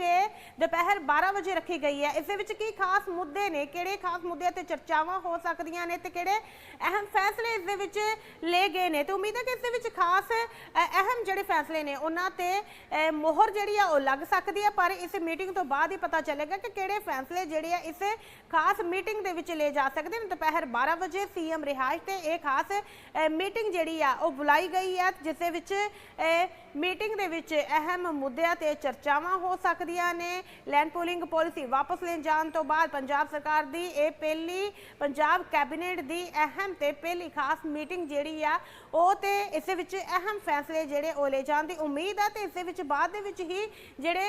ਦੁਪਹਿਰ 12 ਵਜੇ ਰੱਖੀ ਗਈ ਹੈ। ਇਸ ਦੇ ਵਿੱਚ ਕੀ ਖਾਸ ਮੁੱਦੇ ਨੇ, ਕਿਹੜੇ ਖਾਸ ਮੁੱਦੇ ਤੇ ਚਰਚਾਵਾਂ ਹੋ ਸਕਦੀਆਂ ਨੇ ਤੇ ਕਿਹੜੇ ਅਹਿਮ ਫੈਸਲੇ ਇਸ ਦੇ ਵਿੱਚ ਲਏ ਗਏ ਨੇ? ਤੇ ਉਮੀਦ ਹੈ ਕਿ ਇਸ ਦੇ ਵਿੱਚ ਖਾਸ ਅਹਿਮ ਜਿਹੜੇ ਫੈਸਲੇ ਨੇ, ਉਹਨਾਂ ਤੇ ਮੋਹਰ ਜਿਹੜੀ ਆ ਉਹ ਲੱਗ ਸਕਦੀ ਹੈ। ਪਰ ਇਸ ਮੀਟਿੰਗ ਤੋਂ ਬਾਅਦ ਹੀ ਪਤਾ ਚੱਲੇਗਾ ਕਿ ਕਿਹੜੇ ਫੈਸਲੇ ਜਿਹੜੇ ਆ ਇਸ ਖਾਸ ਮੀਟਿੰਗ ਦੇ ਵਿੱਚ ਲੈ ਜਾ ਸਕਦੇ ਨੇ। ਦੁਪਹਿਰ 12 ਵਜੇ ਸੀਐਮ ਰਿਹਾਇਸ਼ ਤੇ ਇਹ ਖਾਸ ਮੀਟਿੰਗ ਜਿਹੜੀ ਆ ਉਹ ਬੁਲਾਈ ਗਈ ਹੈ ਜਿਸ ਦੇ ਵਿੱਚ ਮੀਟਿੰਗ ਦੇ ਵਿੱਚ ਅਹਿਮ ਮੁੱਦਿਆਂ ਤੇ ਚਰਚਾਵਾਂ ਹੋ ਸਕਦੀਆਂ ਨੇ। ਲੈਂਡ ਪੂਲਿੰਗ ਪਾਲਿਸੀ ਵਾਪਸ ਲੈਣ ਜਾਣ ਤੋਂ ਬਾਅਦ ਪੰਜਾਬ ਸਰਕਾਰ ਦੀ ਇਹ ਪਹਿਲੀ, ਪੰਜਾਬ ਕੈਬਨਿਟ ਦੀ ਅਹਿਮ ਤੇ ਪਹਿਲੀ ਖਾਸ ਮੀਟਿੰਗ ਜਿਹੜੀ ਆ, ਉਹ ਤੇ ਇਸ ਦੇ ਵਿੱਚ ਅਹਿਮ ਫੈਸਲੇ ਜਿਹੜੇ ਉਹ ਲੈ ਜਾਣ ਦੀ ਉਮੀਦ ਆ ਤੇ ਇਸ ਦੇ ਵਿੱਚ ਬਾਅਦ ਦੇ ਵਿੱਚ ਹੀ ਜਿਹੜੇ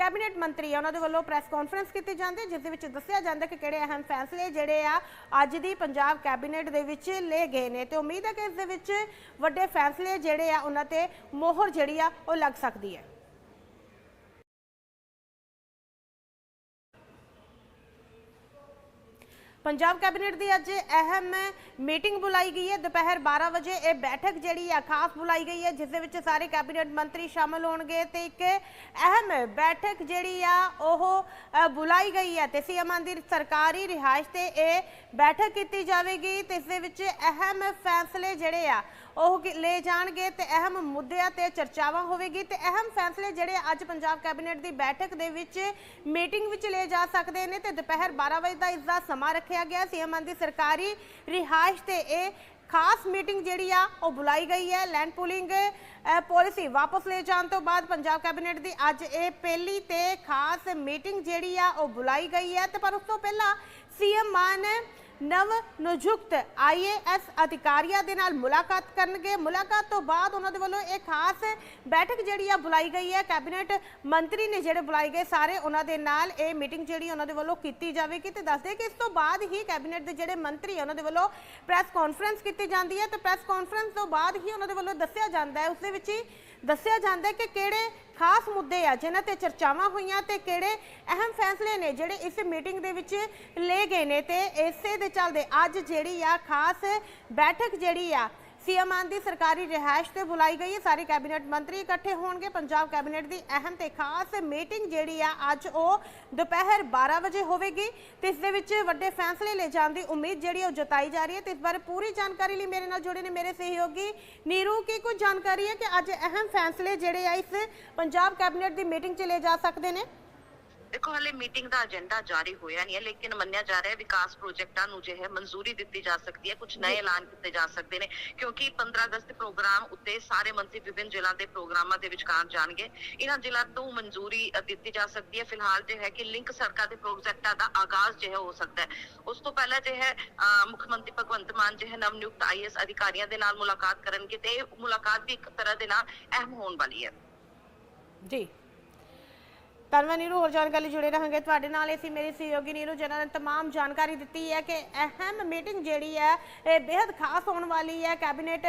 ਕੈਬਨਿਟ ਮੰਤਰੀ ਆ, ਉਹਨਾਂ ਦੇ ਵੱਲੋਂ ਪ੍ਰੈਸ ਕਾਨਫਰੰਸ ਕੀਤੀ ਜਾਂਦੀ, ਜਿਸ ਦੇ ਵਿੱਚ ਦੱਸਿਆ ਜਾਂਦਾ ਕਿ ਕਿਹੜੇ ਅਹਿਮ ਫੈਸਲੇ ਜਿਹੜੇ ਆ ਅੱਜ ਦੀ ਪੰਜਾਬ ਕੈਬਨਿਟ ਦੇ ਵਿੱਚ ਲਏ ਗਏ ਨੇ ਤੇ ਉਮੀਦ ਹੈ ਕਿ ਇਸ ਦੇ ਵਿੱਚ ਵੱਡੇ ਫੈਸਲੇ ਜਿਹੜੇ ਆ, ਉਹਨਾਂ ਤੇ ਮੋਹਰ ਜਿਹੜੀ ਆ, ਉਹ ਲੱਗ ਸਕਦੀ ਹੈ। ਪੰਜਾਬ ਕੈਬਨਿਟ ਦੀ ਅੱਜ ਅਹਿਮ ਮੀਟਿੰਗ ਬੁਲਾਈ ਗਈ ਹੈ। ਦੁਪਹਿਰ 12 ਵਜੇ ਇਹ ਬੈਠਕ ਜਿਹੜੀ ਆ, ਖਾਸ ਬੁਲਾਈ ਗਈ ਹੈ, ਜਿਸ ਦੇ ਵਿੱਚ ਸਾਰੇ ਕੈਬਨਿਟ ਮੰਤਰੀ ਸ਼ਾਮਲ ਹੋਣਗੇ ਤੇ ਇੱਕ ਅਹਿਮ ਬੈਠਕ ਜਿਹੜੀ ਆ, ਉਹ ਬੁਲਾਈ ਗਈ ਹੈ ਤੇ ਸੀਐਮ ਦੀ ਸਰਕਾਰੀ ਰਿਹਾਇਸ਼ ਤੇ ਇਹ ਬੈਠਕ ਕੀਤੀ ਜਾਵੇਗੀ ਤੇ ਇਸ ਦੇ ਵਿੱਚ ਅਹਿਮ ਫੈਸਲੇ ਜਿਹੜੇ ਆ ਉਹ ਕੀ- ਲਏ ਜਾਣਗੇ ਤੇ ਅਹਿਮ ਮੁੱਦਿਆਂ ਤੇ ਚਰਚਾਵਾਂ ਹੋਵੇਗੀ ਤੇ ਅਹਿਮ ਫੈਸਲੇ ਜਿਹੜੇ ਅੱਜ ਪੰਜਾਬ ਕੈਬਨਿਟ ਦੀ ਬੈਠਕ ਦੇ ਵਿੱਚ ਮੀਟਿੰਗ ਵਿੱਚ ਲਏ ਜਾ ਸਕਦੇ ਨੇ ਤੇ ਦੁਪਹਿਰ 12 ਵਜੇ ਦਾ ਇਸ ਦਾ ਸਮਾਂ ਰੱਖਿਆ ਗਿਆ। ਸੀਐਮ ਦੀ ਸਰਕਾਰੀ ਰਿਹਾਇਸ਼ ਤੇ ਇਹ ਖਾਸ ਮੀਟਿੰਗ ਜਿਹੜੀ ਆ, ਉਹ ਬੁਲਾਈ ਗਈ ਹੈ। ਲੈਂਡ ਪੂਲਿੰਗ ਪਾਲਿਸੀ ਵਾਪਸ ਲੈ ਜਾਣ ਤੋਂ ਬਾਅਦ ਪੰਜਾਬ ਕੈਬਨਿਟ ਦੀ ਅੱਜ ਇਹ ਪਹਿਲੀ ਤੇ ਖਾਸ ਮੀਟਿੰਗ ਜਿਹੜੀ ਆ, ਉਹ ਬੁਲਾਈ ਗਈ ਹੈ ਤੇ ਪਰ ਉਸ ਤੋਂ ਪਹਿਲਾਂ ਸੀਐਮ ਮਾਨ ਨਵ ਨਿਯੁਕਤ ਆਈਏਐਸ ਅਧਿਕਾਰੀਆਂ ਦੇ ਨਾਲ ਮੁਲਾਕਾਤ ਕਰਨਗੇ। ਮੁਲਾਕਾਤ ਤੋਂ ਬਾਅਦ ਉਹਨਾਂ ਦੇ ਵੱਲੋਂ ਇਹ ਖਾਸ ਬੈਠਕ ਜਿਹੜੀ ਆ ਬੁਲਾਈ ਗਈ ਹੈ। ਕੈਬਨਿਟ ਮੰਤਰੀ ਨੇ ਜਿਹੜੇ ਬੁਲਾਏ ਗਏ, ਸਾਰੇ ਉਹਨਾਂ ਦੇ ਨਾਲ ਇਹ ਮੀਟਿੰਗ ਜਿਹੜੀ ਉਹਨਾਂ ਦੇ ਵੱਲੋਂ ਕੀਤੀ ਜਾਵੇਗੀ ਤੇ ਦੱਸਦੇ ਕਿ ਇਸ ਤੋਂ ਬਾਅਦ ਹੀ ਕੈਬਨਿਟ ਦੇ ਜਿਹੜੇ ਮੰਤਰੀ ਉਹਨਾਂ ਦੇ ਵੱਲੋਂ ਪ੍ਰੈਸ ਕਾਨਫਰੰਸ ਕੀਤੀ ਜਾਂਦੀ ਹੈ ਤੇ ਪ੍ਰੈਸ ਕਾਨਫਰੰਸ ਤੋਂ ਬਾਅਦ ਹੀ ਉਹਨਾਂ ਦੇ ਵੱਲੋਂ ਦੱਸਿਆ ਜਾਂਦਾ ਹੈ। ਉਸ ਦੇ ਵਿੱਚ ਹੀ ਦੱਸਿਆ ਜਾਂਦਾ ਹੈ ਕਿ ਕਿਹੜੇ ਖਾਸ ਮੁੱਦੇ ਆ ਜਿਨ੍ਹਾਂ ਤੇ ਚਰਚਾਵਾਂ ਹੋਈਆਂ ਤੇ ਕਿਹੜੇ ਅਹਿਮ ਫੈਸਲੇ ਨੇ ਜਿਹੜੇ ਇਸ ਮੀਟਿੰਗ ਦੇ ਵਿੱਚ ਲਏ ਗਏ ਨੇ ਤੇ ਇਸੇ ਦੇ ਚੱਲਦੇ ਅੱਜ ਜਿਹੜੀ ਆ ਖਾਸ ਬੈਠਕ ਜਿਹੜੀ ਆ ਸੀਐਮ ਦੀ ਸਰਕਾਰੀ ਰਿਹਾਇਸ਼ ਤੇ ਬੁਲਾਈ ਗਈ ਹੈ। ਸਾਰੇ ਕੈਬਨਿਟ ਮੰਤਰੀ ਇਕੱਠੇ ਹੋਣਗੇ। ਪੰਜਾਬ ਕੈਬਨਿਟ ਦੀ ਅਹਿਮ ਤੇ ਖਾਸ ਮੀਟਿੰਗ ਜਿਹੜੀ ਆ, ਅੱਜ ਉਹ ਦੁਪਹਿਰ 12 ਵਜੇ ਹੋਵੇਗੀ। ਤੇ ਇਸ ਦੇ ਵਿੱਚ ਵੱਡੇ ਫੈਸਲੇ ਲੈ ਜਾਣ ਦੀ ਉਮੀਦ ਜਿਹੜੀ ਉਹ ਜਤਾਈ ਜਾ ਰਹੀ ਹੈ। ਤੇ ਇਸ ਬਾਰੇ ਪੂਰੀ ਜਾਣਕਾਰੀ ਲਈ ਮੇਰੇ ਨਾਲ ਜੁੜੇ ਨੇ ਮੇਰੇ ਸਹਿਯੋਗੀ ਨੀਰੂ। ਕੀ ਕੁਝ ਜਾਣਕਾਰੀ ਹੈ ਕਿ ਅੱਜ ਅਹਿਮ ਫੈਸਲੇ ਜਿਹੜੇ ਆ, ਇਸ ਪੰਜਾਬ ਕੈਬਨਿਟ ਦੀ ਮੀਟਿੰਗ 'ਚ ਲਏ ਜਾ ਸਕਦੇ ਨੇ? ਦੇਖੋ ਹਲੇ ਮੀਟਿੰਗ ਦਾ ਏਜੰਡਾ ਜਾਰੀ ਹੋਇਆ ਨਹੀਂ ਹੈ ਲੇਕਿਨ ਮੰਨਿਆ ਜਾ ਰਿਹਾ ਹੈ ਵਿਕਾਸ ਪ੍ਰੋਜੈਕਟਾਂ ਨੂੰ ਜੋ ਹੈ ਮਨਜ਼ੂਰੀ ਦਿੱਤੀ ਜਾ ਸਕਦੀ ਹੈ ਕੁਝ ਨਏ ਐਲਾਨ ਕੀਤੇ ਜਾ ਸਕਦੇ ਨੇ ਕਿਉਂਕਿ 15 ਅਗਸਤ ਦੇ ਪ੍ਰੋਗਰਾਮ ਉੱਤੇ ਸਾਰੇ ਮੰਤਰੀ ਵਿਭਿੰਨ ਜ਼ਿਲ੍ਹਾ ਦੇ ਪ੍ਰੋਗਰਾਮਾਂ ਦੇ ਵਿਚਕਾਰ ਜਾਣਗੇ। ਇਹਨਾਂ ਜ਼ਿਲ੍ਹਾ ਤੋਂ ਮਨਜ਼ੂਰੀ ਦਿੱਤੀ ਜਾ ਸਕਦੀ ਹੈ। ਫਿਲਹਾਲ ਜੋ ਹੈ ਕਿ ਲਿੰਕ ਸੜਕਾਂ ਦੇ ਪ੍ਰੋਜੈਕਟਾਂ ਦਾ ਆਗਾਜ਼ ਜੋ ਹੈ ਹੋ ਸਕਦਾ ਹੈ। ਉਸ ਤੋਂ ਪਹਿਲਾਂ ਜੋ ਹੈ ਮੁੱਖ ਮੰਤਰੀ ਭਗਵੰਤ ਮਾਨ ਜੋ ਹੈ ਨਵ ਨਿਯੁਕਤ ਆਈਐਸ ਅਧਿਕਾਰੀਆਂ ਦੇ ਨਾਲ ਮੁਲਾਕਾਤ ਕਰਨਗੇ ਤੇ ਇਹ ਮੁਲਾਕਾਤ ਵੀ ਇੱਕ ਤਰ੍ਹਾਂ ਦੇ ਨਾਲ ਅਹਿਮ ਹੋਣ ਵਾਲੀ ਹੈ। ਜੀ। ਧੰਨਵਾਦ ਨੀਰੂ, ਹੋਰ ਜਾਣਕਾਰੀ ਜੁੜੇ ਰਹਾਂਗੇ। ਤੁਹਾਡੇ ਨਾਲ ਅਸੀਂ ਮੇਰੀ ਸਹਿਯੋਗੀ ਨੀਰੂ, ਜਿਨ੍ਹਾਂ ਨੇ तमाम ਜਾਣਕਾਰੀ ਦਿੱਤੀ ਹੈ ਕਿ ਅਹਿਮ ਮੀਟਿੰਗ ਜਿਹੜੀ ਹੈ, ਇਹ ਬੇहद ਖਾਸ ਹੋਣ ਵਾਲੀ ਹੈ। ਕੈਬਨਿਟ